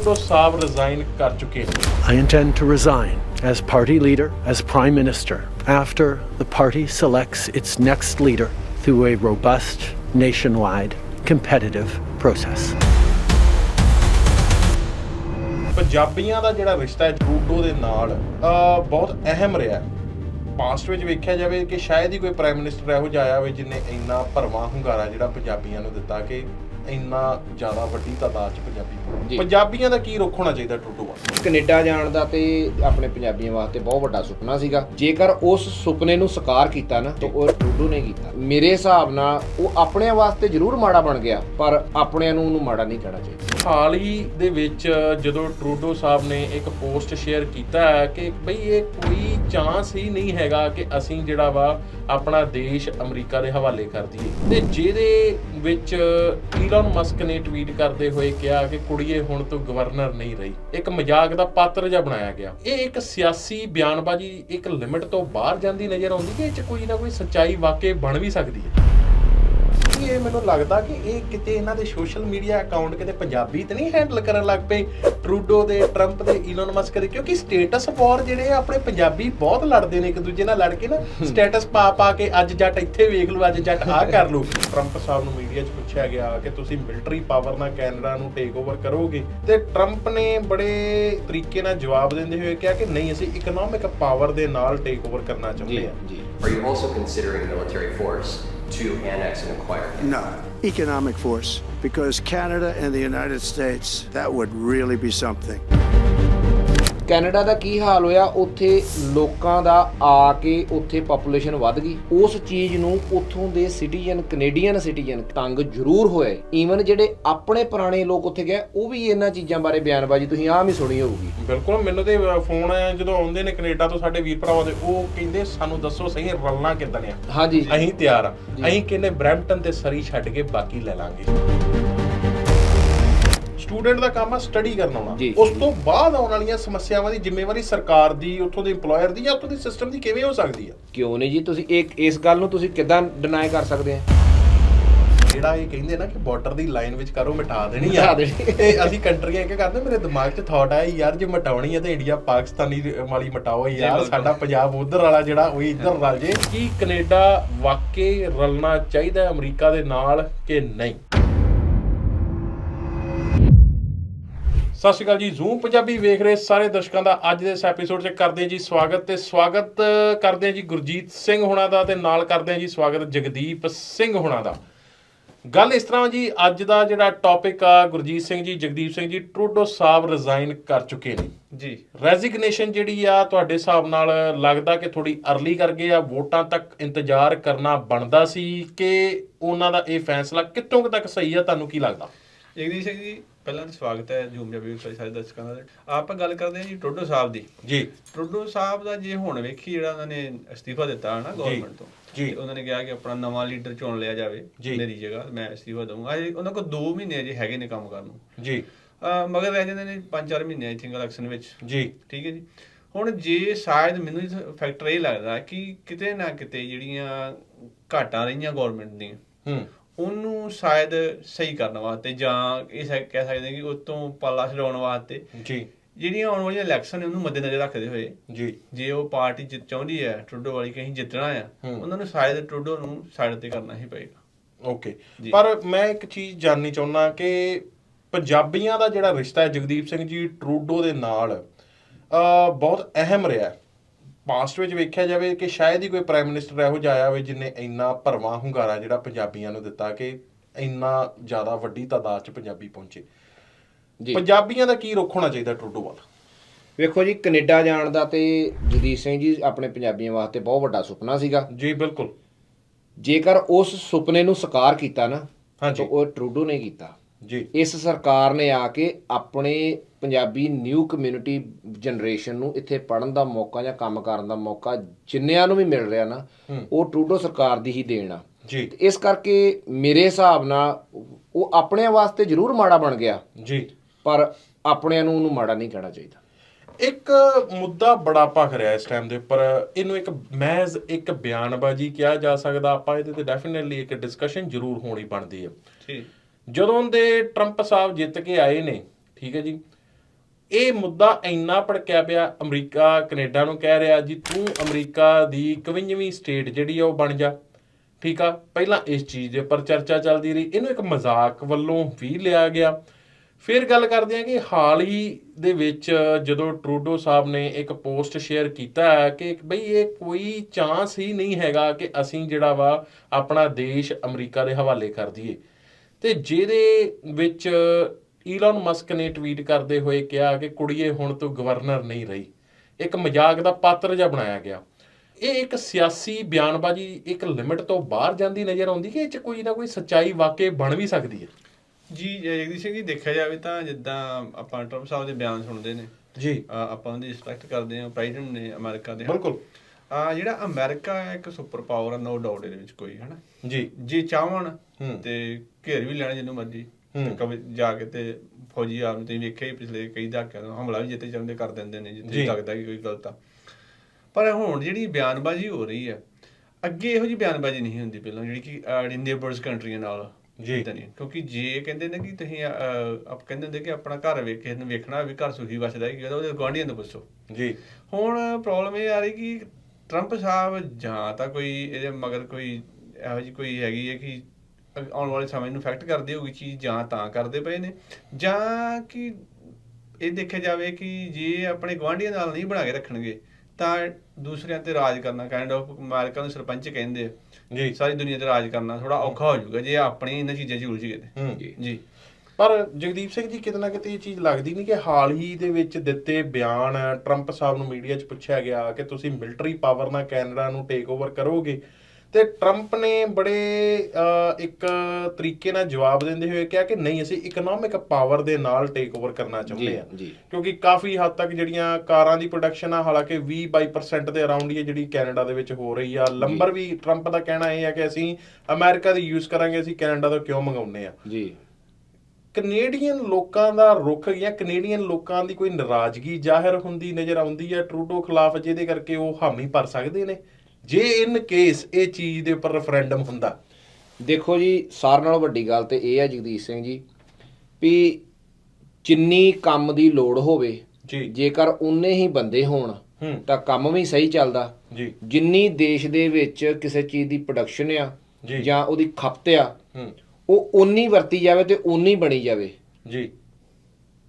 Trudeau ਸਾਹਿਬ resign ਕਰ ਚੁੱਕੇ ਨੇ I intend to resign as party leader, as prime minister, after the party selects its next leader through a robust, nationwide, competitive process. ਪੰਜਾਬੀਆਂ ਦਾ ਜਿਹੜਾ ਰਿਸ਼ਤਾ ਹੈ ਦੇ ਨਾਲ ਅਹ, ਬਹੁਤ ਅਹਿਮ ਰਿਹਾ ਹੈ ਪਾਸਟ ਵਿੱਚ ਵੇਖਿਆ ਜਾਵੇ ਕਿ ਸ਼ਾਇਦ ਹੀ ਕੋਈ ਪ੍ਰਾਈਮ ਮਿਨਿਸਟਰ ਇਹੋ ਜਿਹਾ ਆਇਆ ਹੋਵੇ ਜਿਨੇ ਇੰਨਾ ਭਰਵਾਂ ਹੁੰਗਾਰਾ ਜਿਹੜਾ ਪੰਜਾਬੀਆਂ ਨੂੰ ਦਿੱਤਾ ਕਿ ਇੰਨਾ ਜ਼ਿਆਦਾ ਵੱਡੀ ਤਾਦਾਦ 'ਚ ਪੰਜਾਬੀ। ਜੀ। ਪੰਜਾਬੀਆਂ ਦਾ ਕੀ ਰੁਖ ਹੋਣਾ ਚਾਹੀਦਾ ਟਰੂਡੋ ਵਾਸਤੇ ਕੈਨੇਡਾ ਜਾਣ ਦਾ ਤੇ ਆਪਣੇ ਪੰਜਾਬੀਆਂ ਵਾਸਤੇ ਬਹੁਤ ਵੱਡਾ ਸੁਪਨਾ ਸੀਗਾ। ਜੇਕਰ ਉਸ ਸੁਪਨੇ ਨੂੰ ਸਾਕਾਰ ਕੀਤਾ ਨਾ ਤਾਂ ਉਹ ਟਰੂਡੋ ਨੇ ਕੀਤਾ। ਮੇਰੇ ਹਿਸਾਬ ਨਾਲ ਉਹ ਆਪਣਿਆਂ ਵਾਸਤੇ ਜ਼ਰੂਰ ਮਾੜਾ ਬਣ ਗਿਆ ਪਰ ਆਪਣਿਆਂ ਨੂੰ ਉਹਨੂੰ ਮਾੜਾ ਨਹੀਂ ਕਹਿਣਾ ਚਾਹੀਦਾ। ਹਾਲ ਹੀ ਦੇ ਵਿੱਚ ਜਦੋਂ ਟਰੂਡੋ ਸਾਹਿਬ ਨੇ ਇੱਕ ਪੋਸਟ ਸ਼ੇਅਰ ਕੀਤਾ ਹੈ ਕਿ ਬਈ ਇਹ ਕੋਈ ਚਾਂਸ ਹੀ ਨਹੀਂ ਹੈਗਾ ਕਿ ਅਸੀਂ ਜਿਹੜਾ ਵਾ ਆਪਣਾ ਦੇਸ਼ ਅਮਰੀਕਾ ਦੇ ਹਵਾਲੇ ਕਰ ਦਈਏ। ਤੇ ਜਿਹਦੇ ਵਿੱਚ ਈਲਨ ਮਸਕ ਨੇ ਟਵੀਟ ਕਰਦੇ ਹੋਏ ਕਿਹਾ ਕਿ ਕੁੜੀਏ ਹੁਣ ਤੋਂ ਗਵਰਨਰ ਨਹੀਂ ਰਹੀ। ਇੱਕ ਮਜ਼ਾਕ ਦਾ ਪਾਤਰ ਜਿਹਾ ਬਣਾਇਆ ਗਿਆ। ਇਹ ਇੱਕ ਸਿਆਸੀ ਬਿਆਨਬਾਜ਼ੀ, ਇੱਕ ਲਿਮਿਟ ਤੋਂ ਬਾਹਰ ਜਾਂਦੀ ਨਜ਼ਰ ਆਉਂਦੀ ਕਿ ਇਹ ਚ ਕੋਈ ਨਾ ਕੋਈ ਸੱਚਾਈ ਵਾਕਈ ਬਣ ਵੀ ਸਕਦੀ ਹੈ। ਇਹ ਮੈਨੂੰ ਲੱਗਦਾ ਕਿ ਇਹ ਕਿਤੇ ਇਹਨਾਂ ਦੇ ਸੋਸ਼ਲ ਮੀਡੀਆ ਅਕਾਊਂਟ ਕਿਤੇ ਪੰਜਾਬੀ ਤੇ ਨਹੀਂ ਹੈਂਡਲ ਕਰਨ ਲੱਗ ਪਏ। ਟਰੂਡੋ ਦੇ ਟਰੰਪ ਦੇ ਈਲਨ ਮਸਕ ਦੇ। ਕਿਉਂਕਿ ਸਟੇਟਸ ਵਾਰ ਜਿਹੜੇ ਆਪਣੇ ਪੰਜਾਬੀ ਬਹੁਤ ਲੜਦੇ ਨੇ ਇੱਕ ਦੂਜੇ ਨਾਲ ਲੜ ਕੇ ਨਾ ਸਟੇਟਸ ਪਾ ਪਾ ਕੇ ਅੱਜ ਜੱਟ ਇੱਥੇ ਵੇਖ ਲਓ ਅੱਜ ਜੱਟ ਆਹ ਕਰ ਲਓ। ਟਰੰਪ ਸਾਹਿਬ ਨੂੰ ਮੀਡੀਆ 'ਚ ਪੁੱਛਿਆ ਗਿਆ ਕਿ ਤੁਸੀਂ ਮਿਲਟਰੀ ਪਾਵਰ ਨਾਲ ਕੈਨੇਡਾ ਨੂੰ ਟੇਕ ਓਵਰ ਕਰੋਗੇ। ਤੇ ਟਰੰਪ ਨੇ ਬੜੇ ਤਰੀਕੇ ਨਾਲ ਜਵਾਬ ਦਿੰਦੇ ਹੋਏ ਕਿਹਾ ਕਿ ਨਹੀਂ ਅਸੀਂ ਇਕਨੋਮਿਕ ਪਾਵਰ ਦੇ ਨਾਲ ਟੇਕ ਓਵਰ ਕਰਨਾ ਚਾਹੁੰਦੇ ਹਾਂ। ਜੀ। Are you also considering military force? To annex and acquire? No, economic force. Because Canada and the United States, that would really be something. Canada ਦਾ ਕੀ ਹਾਲ ਹੋਇਆ? ਉੱਥੇ ਲੋਕਾਂ ਦਾ ਆ ਕੇ ਉੱਥੇ ਪੋਪੂਲੇਸ਼ਨ ਵੱਧ ਗਈ। ਉਸ ਚੀਜ਼ ਨੂੰ ਉੱਥੋਂ ਦੇ ਸਿਟੀਜ਼ਨ ਕੈਨੇਡੀਅਨ ਸਿਟੀਜ਼ਨ ਤੰਗ ਜ਼ਰੂਰ ਹੋਏ। ਈਵਨ ਜਿਹੜੇ ਆਪਣੇ ਪੁਰਾਣੇ ਲੋਕ ਉੱਥੇ ਗਏ ਉਹ ਵੀ ਇਹਨਾਂ ਚੀਜ਼ਾਂ ਬਾਰੇ ਬਿਆਨਬਾਜ਼ੀ ਤੁਸੀਂ ਆਮ ਹੀ ਸੁਣੀ ਹੋਊਗੀ। ਬਿਲਕੁਲ ਮੈਨੂੰ ਤੇ ਫੋਨ ਆਇਆ ਜਦੋਂ ਆਉਂਦੇ ਨੇ ਕੈਨੇਡਾ ਤੋਂ ਸਾਡੇ ਵੀਰ ਭਰਾਵਾਂ ਦੇ ਉਹ ਕਹਿੰਦੇ ਸਾਨੂੰ ਦੱਸੋ ਸਹੀ ਰਲਣਾ ਕਿੱਦਾਂ ਆ? ਹਾਂਜੀ। ਅਸੀਂ ਤਿਆਰ ਆ। ਅਸੀਂ ਕਹਿੰਦੇ ਬ੍ਰੈਂਪਟਨ ਤੇ ਸਰੀ ਛੱਡ ਕੇ ਬਾਕੀ ਲੈ ਲਾਂਗੇ। ਸਟੂਡੈਂਟ ਦਾ ਕੰਮ ਆ ਸਟੱਡੀ ਕਰਨਾ ਆਉਣਾ। ਜੀ। ਉਸ ਤੋਂ ਬਾਅਦ ਆਉਣ ਵਾਲੀਆਂ ਸਮੱਸਿਆਵਾਂ ਦੀ ਜ਼ਿੰਮੇਵਾਰੀ ਸਰਕਾਰ ਦੀ ਉੱਥੋਂ ਦੇ EMPLOYER ਦੀ ਜਾਂ ਉੱਥੋਂ ਦੇ ਸਿਸਟਮ ਦੀ ਕਿਵੇਂ ਹੋ ਸਕਦੀ ਆ? ਕਿਉਂ ਨਹੀਂ ਜੀ? ਤੁਸੀਂ ਇੱਕ ਇਸ ਗੱਲ ਨੂੰ ਤੁਸੀਂ ਕਿਦਾਂ ਡਿਨਾਈ ਕਰ ਸਕਦੇ ਆ? ਜਿਹੜਾ ਇਹ ਕਹਿੰਦੇ ਨਾ ਕਿ ਬਾਰਡਰ ਦੀ ਲਾਈਨ ਵਿੱਚ ਕਰੋ ਮਿਟਾ ਦੇਣੀ ਆ। ਮਿਟਾ ਦੇਣੀ। ਤੇ ਅਸੀਂ ਕੰਟਰੀਆਂ ਇੱਕ ਕਰਦੇ ਮੇਰੇ ਦਿਮਾਗ 'ਚ ਥਾਟ ਆਇਆ ਯਾਰ ਜੇ ਮਟਾਉਣੀ ਹੈ ਤੇ ਇੰਡੀਆ ਪਾਕਿਸਤਾਨੀ ਵਾਲੀ ਮਟਾਓ ਯਾਰ ਸਾਡਾ ਪੰਜਾਬ ਉਧਰ ਵਾਲਾ ਜਿਹੜਾ ਉਹ ਇੱਧਰ ਰਲ ਜੇ। ਕੀ ਕੈਨੇਡਾ ਵਾਕਈ ਰਲਣਾ ਚਾਹੀਦਾ ਹੈ ਅਮਰੀਕਾ ਦੇ ਨਾਲ ਕਿ ਨਹੀਂ? ਸਤਿ ਸ਼੍ਰੀ ਅਕਾਲ ਜੀ। ਜ਼ੂਮ ਪੰਜਾਬੀ ਵੇਖ ਰਹੇ ਸਾਰੇ ਦਰਸ਼ਕਾਂ ਦਾ ਅੱਜ ਦੇ ਇਸ ਐਪੀਸੋਡ 'ਚ ਕਰਦੇ ਹਾਂ ਜੀ ਸਵਾਗਤ ਤੇ ਸਵਾਗਤ ਕਰਦੇ ਹਾਂ ਜੀ ਗੁਰਜੀਤ ਸਿੰਘ ਹੁਣਾਂ ਦਾ ਤੇ ਨਾਲ ਕਰਦੇ ਹਾਂ ਜੀ ਸਵਾਗਤ ਜਗਦੀਪ ਸਿੰਘ ਹੁਣਾਂ ਦਾ। ਗੱਲ ਇਸ ਤਰ੍ਹਾਂ ਜੀ ਅੱਜ ਦਾ ਜਿਹੜਾ ਟੌਪਿਕ ਆ ਗੁਰਜੀਤ ਸਿੰਘ ਜੀ ਜਗਦੀਪ ਸਿੰਘ ਜੀ ਟਰੂਡੋ ਸਾਹਿਬ ਰਿਜ਼ਾਈਨ ਕਰ ਚੁੱਕੇ ਨੇ। ਜੀ। ਰੈਜ਼ਿਗਨੇਸ਼ਨ ਜਿਹੜੀ ਆ ਤੁਹਾਡੇ ਹਿਸਾਬ ਨਾਲ ਲੱਗਦਾ ਕਿ ਥੋੜੀ ਅਰਲੀ ਕਰ ਗਏ ਆ ਵੋਟਾਂ ਤੱਕ ਇੰਤਜ਼ਾਰ ਕਰਨਾ ਬਣਦਾ ਸੀ ਕਿ ਉਹਨਾਂ ਦਾ ਇਹ ਫੈਸਲਾ ਕਿੱਥੋਂ ਤੱਕ ਸਹੀ ਆ ਤੁਹਾਨੂੰ ਕੀ ਲੱਗਦਾ? ਜਗਦੀਸ਼ ਸਿੰਘ ਜੀ ਪਹਿਲਾਂ ਤਾਂ ਸਵਾਗਤ ਹੈ ਜੂਮ ਜਬੀ ਸਾਰੇ ਦਰਸ਼ਕਾਂ ਦਾ। ਆਪਾਂ ਗੱਲ ਕਰਦੇ ਹਾਂ ਜੀ ਟੋਡੋ ਸਾਹਿਬ ਦੀ। ਜੀ। ਟੋਡੋ ਸਾਹਿਬ ਦਾ ਜੇ ਹੁਣ ਵੇਖੀ ਜਿਹੜਾ ਉਹਨਾਂ ਨੇ ਅਸਤੀਫਾ ਦਿੱਤਾ ਹੈ ਨਾ ਗਵਰਨਮੈਂਟ ਤੋਂ ਜੀ। ਉਹਨਾਂ ਨੇ ਕਿਹਾ ਕਿ ਆਪਣਾ ਨਵਾਂ ਲੀਡਰ ਚੁਣ ਲਿਆ ਜਾਵੇ ਜੀ। ਮੇਰੀ ਜਗ੍ਹਾ ਮੈਂ ਅਸਤੀਫਾ ਦਊਂਗਾ। ਉਹਨਾਂ ਕੋਲ 2 ਮਹੀਨੇ ਅਜੇ ਹੈਗੇ ਨੇ ਕੰਮ ਕਰਨ ਨੂੰ। ਜੀ। ਮਗਰ ਰਹਿ ਜਾਂਦੇ ਨੇ 5-4 ਮਹੀਨੇ ਆਈ ਥਿੰਕ ਇਲੈਕਸ਼ਨ ਵਿੱਚ। ਜੀ। ਠੀਕ ਹੈ ਜੀ। ਹੁਣ ਜੇ ਸ਼ਾਇਦ ਮੈਨੂੰ ਫੈਕਟਰ ਇਹ ਲੱਗਦਾ ਕਿ ਕਿਤੇ ਨਾ ਕਿਤੇ ਜਿਹੜੀਆਂ ਘਾਟਾਂ ਰਹੀਆਂ ਗਵਰਨਮੈਂਟ ਦੀਆਂ ਹੂੰ। ਉਹਨੂੰ ਸ਼ਾਇਦ ਸਹੀ ਕਰਨ ਵਾਸਤੇ ਜਾਂ ਇਹ ਸਾ- ਕਹਿ ਸਕਦੇ ਹਾਂ ਕਿ ਉਹ ਤੋਂ ਪਾਲਾ ਛਡਾਉਣ ਵਾਸਤੇ ਜੀ। ਜਿਹੜੀਆਂ ਆਉਣ ਵਾਲੀਆਂ ਇਲੈਕਸ਼ਨ ਨੇ ਉਹਨੂੰ ਮੱਦੇਨਜ਼ਰ ਰੱਖਦੇ ਹੋਏ ਜੀ। ਜੇ ਉਹ ਪਾਰਟੀ ਜਿੱਤ ਚਾਹੁੰਦੀ ਹੈ ਟਰੂਡੋ ਵਾਲੀ ਕਹੀਂ ਜਿੱਤਣਾ ਆ। ਉਹਨਾਂ ਨੂੰ ਸ਼ਾਇਦ ਟਰੂਡੋ ਨੂੰ ਸਾਈਡ ਤੇ ਕਰਨਾ ਹੀ ਪਏਗਾ। ਓਕੇ। ਜੀ। ਪਰ ਮੈਂ ਇੱਕ ਚੀਜ਼ ਜਾਣਨੀ ਚਾਹੁੰਦਾ ਕਿ ਪੰਜਾਬੀਆਂ ਦਾ ਜਿਹੜਾ ਰਿਸ਼ਤਾ ਹੈ ਜਗਦੀਪ ਸਿੰਘ ਜੀ ਟਰੂਡੋ ਦੇ ਨਾਲ ਅ ਬਹੁਤ ਅਹਿਮ ਰਿਹਾ ਹੈ। ਪਾਸਟ ਵਿੱਚ ਵੇਖਿਆ ਜਾਵੇ ਕਿ ਸ਼ਾਇਦ ਹੀ ਕੋਈ ਪ੍ਰਾਈਮ ਮਿਨਿਸਟਰ ਇਹੋ ਜਿਹਾ ਆਇਆ ਹੋਵੇ ਜਿਨੇ ਇੰਨਾ ਭਰਵਾਂ ਹੁੰਗਾਰਾ ਜਿਹੜਾ ਪੰਜਾਬੀਆਂ ਨੂੰ ਦਿੱਤਾ ਕਿ ਇੰਨਾ ਜ਼ਿਆਦਾ ਵੱਡੀ ਤਾਦਾਦ 'ਚ ਪੰਜਾਬੀ ਪਹੁੰਚੇ। ਜੀ। ਪੰਜਾਬੀਆਂ ਦਾ ਕੀ ਰੁਖ ਹੋਣਾ ਚਾਹੀਦਾ ਟਰੂਡੋ ਵੱਲ? ਵੇਖੋ ਜੀ ਕੈਨੇਡਾ ਜਾਣ ਦਾ ਤੇ ਜਗਦੀਪ ਸਿੰਘ ਜੀ ਆਪਣੇ ਪੰਜਾਬੀਆਂ ਵਾਸਤੇ ਬਹੁਤ ਵੱਡਾ ਸੁਪਨਾ ਸੀਗਾ। ਜੀ ਬਿਲਕੁਲ। ਜੇਕਰ ਉਸ ਸੁਪਨੇ ਨੂੰ ਸਾਕਾਰ ਕੀਤਾ ਨਾ ਹਾਂਜੀ। ਉਹ ਟਰੂਡੋ ਨੇ ਕੀਤਾ। ਜੀ। ਇਸ ਸਰਕਾਰ ਨੇ ਆ ਕੇ ਆਪਣੇ ਪੰਜਾਬੀ ਨਿਊ ਕਮਿਊਨਿਟੀ ਜਨਰੇਸ਼ਨ ਨੂੰ ਇੱਥੇ ਪੜਨ ਦਾ ਮੌਕਾ ਜਾਂ ਕੰਮ ਕਰਨ ਦਾ ਮੌਕਾ ਜਿੰਨਿਆਂ ਨੂੰ ਵੀ ਮਿਲ ਰਿਹਾ ਨਾ ਉਹ ਟਰੂਡੋ ਸਰਕਾਰ ਦੀ ਹੀ ਦੇਣ ਆ। ਜੀ। ਇਸ ਕਰਕੇ ਮੇਰੇ ਹਿਸਾਬ ਨਾਲ ਉਹ ਆਪਣਿਆਂ ਵਾਸਤੇ ਜ਼ਰੂਰ ਮਾੜਾ ਬਣ ਗਿਆ। ਜੀ। ਪਰ ਆਪਣਿਆਂ ਨੂੰ ਉਹਨੂੰ ਮਾੜਾ ਨਹੀਂ ਕਹਿਣਾ ਚਾਹੀਦਾ। ਇੱਕ ਮੁੱਦਾ ਬੜਾ ਭਖ ਰਿਹਾ ਇਸ ਟਾਈਮ ਦੇ ਉੱਪਰ। ਇਹਨੂੰ ਇੱਕ ਮਹਿਜ਼ ਇੱਕ ਬਿਆਨਬਾਜ਼ੀ ਕਿਹਾ ਜਾ ਸਕਦਾ। ਆਪਾਂ ਇਹਦੇ ਤੇ ਡੈਫੀਨਿਟਲੀ ਇੱਕ ਡਿਸਕਸ਼ਨ ਜ਼ਰੂਰ ਹੋਣੀ ਬਣਦੀ ਹੈ। ਠੀਕ ਜਦੋਂ ਦੇ ਟਰੰਪ ਸਾਹਿਬ ਜਿੱਤ ਕੇ ਆਏ ਨੇ, ਠੀਕ ਹੈ ਜੀ, ਇਹ ਮੁੱਦਾ ਇੰਨਾ ਭੜਕਿਆ ਪਿਆ, ਅਮਰੀਕਾ ਕੈਨੇਡਾ ਨੂੰ ਕਹਿ ਰਿਹਾ ਜੀ, ਤੂੰ ਅਮਰੀਕਾ ਦੀ 51ਵੀਂ ਸਟੇਟ ਜਿਹੜੀ ਆ ਉਹ ਬਣ ਜਾ, ਠੀਕ ਆ, ਪਹਿਲਾਂ ਇਸ ਚੀਜ਼ ਦੇ ਉੱਪਰ ਚਰਚਾ ਚੱਲਦੀ ਰਹੀ, ਇਹਨੂੰ ਇੱਕ ਮਜ਼ਾਕ ਵੱਲੋਂ ਵੀ ਲਿਆ ਗਿਆ। ਫਿਰ ਗੱਲ ਕਰਦੇ ਹਾਂ ਕਿ ਹਾਲ ਹੀ ਦੇ ਵਿੱਚ ਜਦੋਂ ਟਰੂਡੋ ਸਾਹਿਬ ਨੇ ਇੱਕ ਪੋਸਟ ਸ਼ੇਅਰ ਕੀਤਾ ਹੈ ਕਿ ਬਈ ਇਹ ਕੋਈ ਚਾਂਸ ਹੀ ਨਹੀਂ ਹੈਗਾ ਕਿ ਅਸੀਂ ਜਿਹੜਾ ਵਾ ਆਪਣਾ ਦੇਸ਼ ਅਮਰੀਕਾ ਦੇ ਹਵਾਲੇ ਕਰ ਦਈਏ। ਤੇ ਜਿਹਦੇ ਵਿੱਚ ਈਲਨ ਮਸਕ ਨੇ ਟਵੀਟ ਕਰਦੇ ਹੋਏ ਕਿਹਾ ਕਿ ਕੁੜੀਏ ਹੁਣ ਤੂੰ ਗਵਰਨਰ ਨਹੀਂ ਰਹੀ। ਇੱਕ ਮਜ਼ਾਕ ਦਾ ਪਾਤਰ ਜਿਹਾ ਬਣਾਇਆ ਗਿਆ। ਇਹ ਇੱਕ ਸਿਆਸੀ ਬਿਆਨਬਾਜ਼ੀ ਇੱਕ ਲਿਮਿਟ ਤੋਂ ਬਾਹਰ ਜਾਂਦੀ ਨਜ਼ਰ ਆਉਂਦੀ ਕਿ ਇਹ ਚ ਕੋਈ ਨਾ ਕੋਈ ਸੱਚਾਈ ਵਾਕਈ ਬਣ ਵੀ ਸਕਦੀ ਹੈ। ਜੀ ਜਗਦੀਸ਼ ਸਿੰਘ ਜੀ ਦੇਖਿਆ ਜਾਵੇ ਤਾਂ ਜਿੱਦਾਂ ਆਪਾਂ ਟਰੰਪ ਸਾਹਿਬ ਦੇ ਬਿਆਨ ਸੁਣਦੇ ਨੇ ਜੀ। ਆਪਾਂ ਉਹਦੀ ਰਿਸਪੈਕਟ ਕਰਦੇ ਹਾਂ ਪ੍ਰੈਜ਼ੀਡੈਂਟ ਨੇ ਅਮਰੀਕਾ ਦੇ ਬਿਲਕੁਲ। ਆ ਜਿਹੜਾ ਅਮਰੀਕਾ ਹੈ ਇੱਕ ਸੁਪਰ ਪਾਵਰ ਹੈ ਨੋ ਡਾਊਟ ਇਹਦੇ ਵਿੱਚ ਕੋਈ ਹਨਾ ਜੀ ਜੇ ਚਾਹਣ। ਤੇ ਘੇਰ ਵੀ ਲੈਣ ਜਿਹਨੂੰ ਮਰਜ਼ੀ। ਕਦੇ ਜਾ ਕੇ ਤੇ ਫੌਜੀ ਆਰਮ ਤੇ ਵੇਖਿਆ ਹੀ ਪਿਛਲੇ ਕਈ ਦਹਾਕਿਆਂ ਤੋਂ ਹਮਲਾ ਵੀ ਜਿੱਤੇ ਚਾਹੁੰਦੇ ਕਰ ਦਿੰਦੇ ਨੇ। ਜਿੱਥੇ ਲੱਗਦਾ ਕਿ ਕੋਈ ਗਲਤ ਆ ਪਰ ਹੁਣ ਜਿਹੜੀ ਬਿਆਨਬਾਜ਼ੀ ਹੋ ਰਹੀ ਹੈ ਅੱਗੇ ਇਹੋ ਜੀ ਬਿਆਨਬਾਜ਼ੀ ਨਹੀਂ ਹੁੰਦੀ ਪਹਿਲਾਂ ਜਿਹੜੀ ਕਿ ਨੇਬਰਸ ਕੰਟਰੀਆਂ ਨਾਲ ਜੀ। ਕਿਉਂਕਿ ਜੇ ਕਹਿੰਦੇ ਨੇ ਕਿ ਤੁਸੀਂ ਆਪ ਕਹਿੰਦੇ ਹੁੰਦੇ ਕਿ ਆਪਣਾ ਘਰ ਵੇਖ ਨੂੰ ਵੇਖਣਾ ਵੀ ਘਰ ਸੁਖੀ ਵਸਦਾ ਹੈ ਕਿ ਉਹਦੇ ਗੁਆਂਢੀਆਂ ਤੋਂ ਪੁੱਛੋ ਜੀ ਹੁਣ ਪ੍ਰੋਬਲਮ ਇਹ ਆ ਰਹੀ ਕਿ ਟਰੰਪ ਸਾਹਿਬ ਜਾਂ ਤਾਂ ਕੋਈ ਇਹਦੇ ਮਗਰ ਕੋਈ ਇਹੋ ਜਿਹੀ ਕੋਈ ਹੈਗੀ ਹੈ ਕਿ ਆਉਣ ਵਾਲੇ ਸਮੇਂ ਨੂੰ ਇਫੈਕਟ ਕਰਦੀ ਹੋਊਗੀ ਚੀਜ਼ ਜਾਂ ਤਾਂ ਕਰਦੇ ਪਏ ਨੇ ਜਾਂ ਕਿ ਇਹ ਦੇਖਿਆ ਜਾਵੇ ਕਿ ਜੇ ਆਪਣੇ ਗੁਆਂਢੀਆਂ ਨਾਲ ਨਹੀਂ ਬਣਾ ਕੇ ਰੱਖਣਗੇ ਤਾਂ ਦੂਸਰਿਆਂ ਤੇ ਰਾਜ ਕਰਨਾ ਕਾਈਂਡ ਆਫ ਅਮਰੀਕਾ ਨੂੰ ਸਰਪੰਚ ਕਹਿੰਦੇ ਜੀ। ਸਾਰੀ ਦੁਨੀਆ ਤੇ ਰਾਜ ਕਰਨਾ ਥੋੜਾ ਔਖਾ ਹੋ ਜਾਊਗਾ ਜੇ ਆਪਣੀ ਇਹਨਾਂ ਚੀਜ਼ਾਂ 'ਚ ਉਲਝ ਗਏ ਤੇ। ਜੀ। ਪਰ ਜਗਦੀਪ ਸਿੰਘ ਜੀ ਕਿਤੇ ਨਾ ਕਿਤੇ ਇਹ ਚੀਜ਼ ਲੱਗਦੀ ਨਹੀਂ ਕਿ ਹਾਲ ਹੀ ਦੇ ਵਿੱਚ ਦਿੱਤੇ ਬਿਆਨ ਟਰੰਪ ਸਾਹਿਬ ਨੂੰ ਮੀਡੀਆ 'ਚ ਪੁੱਛਿਆ ਗਿਆ ਕਿ ਤੁਸੀਂ ਮਿਲਟਰੀ ਪਾਵਰ ਨਾਲ ਕੈਨੇਡਾ ਨੂੰ ਟੇਕ ਓਵਰ ਕਰੋਗੇ। ਤੇ ਟਰੰਪ ਨੇ ਬੜੇ ਇੱਕ ਤਰੀਕੇ ਨਾਲ ਜਵਾਬ ਦਿੰਦੇ ਹੋਏ ਕਿਹਾ ਕਿ ਨਹੀਂ ਅਸੀਂ ਇਕਨੋਮਿਕ ਪਾਵਰ ਦੇ ਨਾਲ ਟੇਕ ਓਵਰ ਕਰਨਾ ਚਾਹੁੰਦੇ ਆ। ਕਿਉਂਕਿ ਕਾਫੀ ਹੱਦ ਤੱਕ ਜਿਹੜੀਆਂ ਕਾਰਾਂ ਦੀ ਪ੍ਰੋਡਕਸ਼ਨ ਆ ਹਾਲਾਂਕਿ 20-22% ਦੇ ਅਰਾਊਂਡ ਹੀ ਹੈ ਜਿਹੜੀ ਕੈਨੇਡਾ ਦੇ ਵਿੱਚ ਹੋ ਰਹੀ ਆ। ਲੰਬਰ ਵੀ ਟਰੰਪ ਦਾ ਕਹਿਣਾ ਇਹ ਹੈ ਕਿ ਅਸੀਂ ਅਮਰੀਕਾ ਦੀ ਯੂਜ਼ ਕਰਾਂਗੇ ਅਸੀਂ ਕੈਨੇਡਾ ਤੋਂ ਕਿਉਂ ਮੰਗਾਉਂਦੇ ਆ ਜੀ। ਕੈਨੇਡੀਅਨ ਲੋਕਾਂ ਦਾ ਰੁਖ ਜਾਂ ਕੈਨੇਡੀਅਨ ਲੋਕਾਂ ਦੀ ਕੋਈ ਨਾਰਾਜ਼ਗੀ ਜ਼ਾਹਿਰ ਹੁੰਦੀ ਨਜ਼ਰ ਆਉਂਦੀ ਹੈ ਟਰੂਡੋ ਖਿਲਾਫ ਜਿਹਦੇ ਕਰਕੇ ਉਹ ਹਾਮੀ ਭਰ ਸਕਦੇ ਨੇ? ਜੇ ਇਨ ਕੇਸ ਇਹ ਚੀਜ਼ ਦੇ ਉੱਪਰ ਰੈਫਰੈਂਡਮ ਹੁੰਦਾ। ਦੇਖੋ ਜੀ ਸਾਰਿਆਂ ਨਾਲੋਂ ਵੱਡੀ ਗੱਲ ਤੇ ਇਹ ਹੈ ਜਗਦੀਸ਼ ਸਿੰਘ ਜੀ ਵੀ ਜਿੰਨੀ ਕੰਮ ਦੀ ਲੋੜ ਹੋਵੇ ਜੀ। ਜੇਕਰ ਉਨੇ ਹੀ ਬੰਦੇ ਹੋਣ ਤਾਂ ਕੰਮ ਵੀ ਸਹੀ ਚੱਲਦਾ। ਜੀ। ਜਿੰਨੀ ਦੇਸ਼ ਦੇ ਵਿੱਚ ਕਿਸੇ ਚੀਜ਼ ਦੀ ਪ੍ਰੋਡਕਸ਼ਨ ਆ ਜੀ। ਉਹਦੀ ਖਪਤ ਆ ਉਹ ਉਨੀ ਵਰਤੀ ਜਾਵੇ ਤੇ ਉਨੀ ਬਣੀ ਜਾਵੇ। ਜੀ।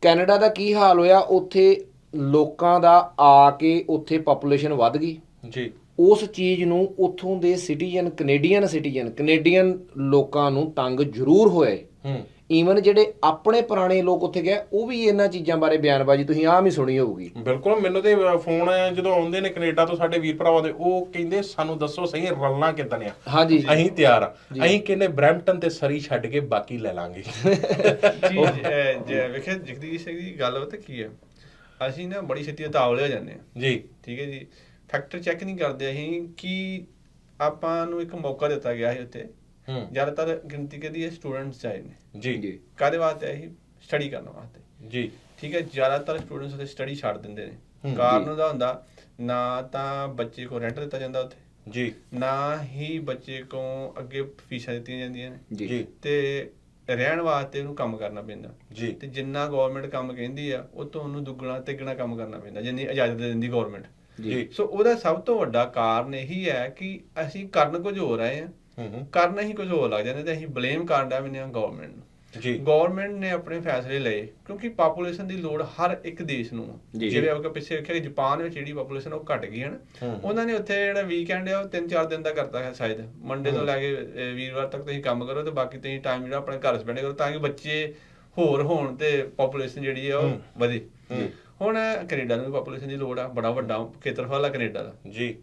ਕੈਨੇਡਾ ਦਾ ਕੀ ਹਾਲ ਹੋਇਆ? ਉੱਥੇ ਲੋਕਾਂ ਦਾ ਆ ਕੇ ਉੱਥੇ ਪੋਪੂਲੇਸ਼ਨ ਵੱਧ ਗਈ। ਜੀ। ਉਸ ਚੀਜ਼ ਨੂੰ ਉੱਥੋਂ ਦੇ ਸਿਟੀਜ਼ਨ ਕੈਨੇਡੀਅਨ ਸਿਟੀਜ਼ਨ ਕੈਨੇਡੀਅਨ ਲੋਕਾਂ ਨੂੰ ਤੰਗ ਜ਼ਰੂਰ ਹੋਏ। ਹੂੰ। ਈਵਨ ਜਿਹੜੇ ਆਪਣੇ ਪੁਰਾਣੇ ਲੋਕ ਉੱਥੇ ਗਏ ਉਹ ਵੀ ਇਹਨਾਂ ਚੀਜ਼ਾਂ ਬਾਰੇ ਬਿਆਨਬਾਜ਼ੀ ਤੁਸੀਂ ਆਮ ਹੀ ਸੁਣੀ ਹੋਊਗੀ। ਬਿਲਕੁਲ ਮੈਨੂੰ ਤੇ ਫੋਨ ਜਦੋਂ ਆਉਂਦੇ ਨੇ ਕੈਨੇਡਾ ਤੋਂ ਸਾਡੇ ਵੀਰ ਭਰਾਵਾਂ ਦੇ ਉਹ ਕਹਿੰਦੇ ਸਾਨੂੰ ਦੱਸੋ ਸਹੀ ਰਲਣਾ ਕਿੱਦਾਂ ਆ ਹਾਂਜੀ। ਅਸੀਂ ਤਿਆਰ ਆ। ਅਸੀਂ ਕਹਿੰਦੇ ਬ੍ਰੈਂਪਟਨ ਤੇ ਸਰੀ ਛੱਡ ਕੇ ਬਾਕੀ ਲੈ ਲਾਂਗੇ। ਜੀ ਵੇਖਿਆ ਜਗਦੀਸ਼ ਸਿੰਘ ਦੀ ਗੱਲ ਪਤਾ ਕੀ ਹੈ ਅਸੀਂ ਨਾ ਬੜੀ ਛੇਤੀ ਉਤਾਵਲੇ ਹੋ ਜਾਂਦੇ ਆ। ਜੀ। ਠੀਕ ਹੈ ਜੀ। ਫੈਕਟਰ ਚੈੱਕ ਨਹੀਂ ਕਰਦੇ ਅਸੀਂ ਕਿ ਆਪਾਂ ਨੂੰ ਇੱਕ ਮੌਕਾ ਦਿੱਤਾ ਗਿਆ ਹੈ ਉੱਥੇ। ਜ਼ਿਆਦਾਤਰ ਗਿਣਤੀ ਕਦੀ ਸਟੂਡੈਂਟਸ ਆਏ ਨੇ। ਜੀ। ਜੀ। ਕਾਦੇ ਵਾਸਤੇ ਆਏ ਸੀ ਸਟੱਡੀ ਕਰਨ ਵਾਸਤੇ। ਜੀ। ਠੀਕ ਹੈ ਜ਼ਿਆਦਾਤਰ ਸਟੂਡੈਂਟਸ ਉੱਥੇ ਸਟੱਡੀ ਛੱਡ ਦਿੰਦੇ ਨੇ। ਕਾਰਨ ਉਹਦਾ ਹੁੰਦਾ ਨਾ ਤਾਂ ਬੱਚੇ ਕੋ ਰੈਂਟ ਦਿੱਤਾ ਜਾਂਦਾ ਉੱਥੇ ਜੀ। ਨਾ ਹੀ ਬੱਚੇ ਕੋ ਅੱਗੇ ਫੀਸਾਂ ਦਿੱਤੀਆਂ ਜਾਂਦੀਆਂ ਨੇ। ਜੀ। ਤੇ ਰਹਿਣ ਵਾਸਤੇ ਉਹਨੂੰ ਕੰਮ ਕਰਨਾ ਪੈਂਦਾ। ਜੀ। ਤੇ ਜਿੰਨਾ ਗਵਰਨਮੈਂਟ ਕੰਮ ਕਹਿੰਦੀ ਆ ਉਹ ਤੋਂ ਉਹਨੂੰ ਦੁੱਗਣਾ ਤਿੱਗਣਾ ਕੰਮ ਕਰਨਾ ਪੈਂਦਾ ਜਿੰਨੀ ਇਜਾਜ਼ਤ ਦੇ ਦਿੰਦੀ ਗਵਰਨਮੈਂਟ ਜੀ। ਸੋ ਉਹਦਾ ਸਭ ਤੋਂ ਵੱਡਾ ਕਾਰਨ ਇਹੀ ਹੈ ਕਿ ਅਸੀਂ ਕਰਨ ਕੁਝ ਹੋ ਰਹੇ ਹੂੰ ਕਰਨਾ ਹੀ ਕੁਝ ਹੋਰ ਲੱਗ ਜਾਂਦਾ ਤੇ ਅਸੀਂ ਬਲੇਮ ਕਰਦਾ ਵੀ ਨਹੀਂ ਗਵਰਨਮੈਂਟ ਨੂੰ। ਜੀ। ਗਵਰਨਮੈਂਟ ਨੇ ਆਪਣੇ ਫੈਸਲੇ ਲਏ ਕਿਉਂਕਿ ਪਾਪੂਲੇਸ਼ਨ ਦੀ ਲੋੜ ਹਰ ਇੱਕ ਦੇਸ਼ ਨੂੰ ਆ। ਜਿਵੇਂ ਆਪਾਂ ਪਿੱਛੇ ਵੇਖਿਆ ਕਿ ਜਾਪਾਨ ਵਿੱਚ ਜਿਹੜੀ ਪਾਪੂਲੇਸ਼ਨ ਉਹ ਘਟ ਗਈ ਹੈ ਨਾ। ਹੂੰ। ਉਹਨਾਂ ਨੇ ਉੱਥੇ ਜਿਹੜਾ ਵੀਕਐਂਡ ਹੈ ਉਹ 3-4 ਦਿਨ ਦਾ ਕਰਤਾ ਹੈ ਸ਼ਾਇਦ। ਮੰਡੇ ਤੋਂ ਲੈ ਕੇ ਵੀਰਵਾਰ ਤੱਕ ਤੁਸੀਂ ਕੰਮ ਕਰੋ ਤੇ ਬਾਕੀ ਤੁਸੀਂ ਟਾਈਮ ਜਿਹੜਾ ਆਪਣੇ ਘਰ ਸਪੈਂਡ ਕਰੋ ਤਾਂ ਕਿ ਬੱਚੇ ਹੋਰ ਹੋਣ ਤੇ ਪਾਪੂਲੇਸ਼ਨ ਜਿਹੜੀ ਆ ਉਹ ਵਧੇ। ਹੁਣ ਕੈਨੇਡਾ ਨੂੰ ਵੀ ਪਾਪੂਲੇਸ਼ਨ ਦੀ ਲੋੜ ਆ ਬੜਾ ਵੱਡਾ ਖੇਤਰਫਲ ਆ ਕੈਨੇਡਾ ਦਾ। ਜੀ।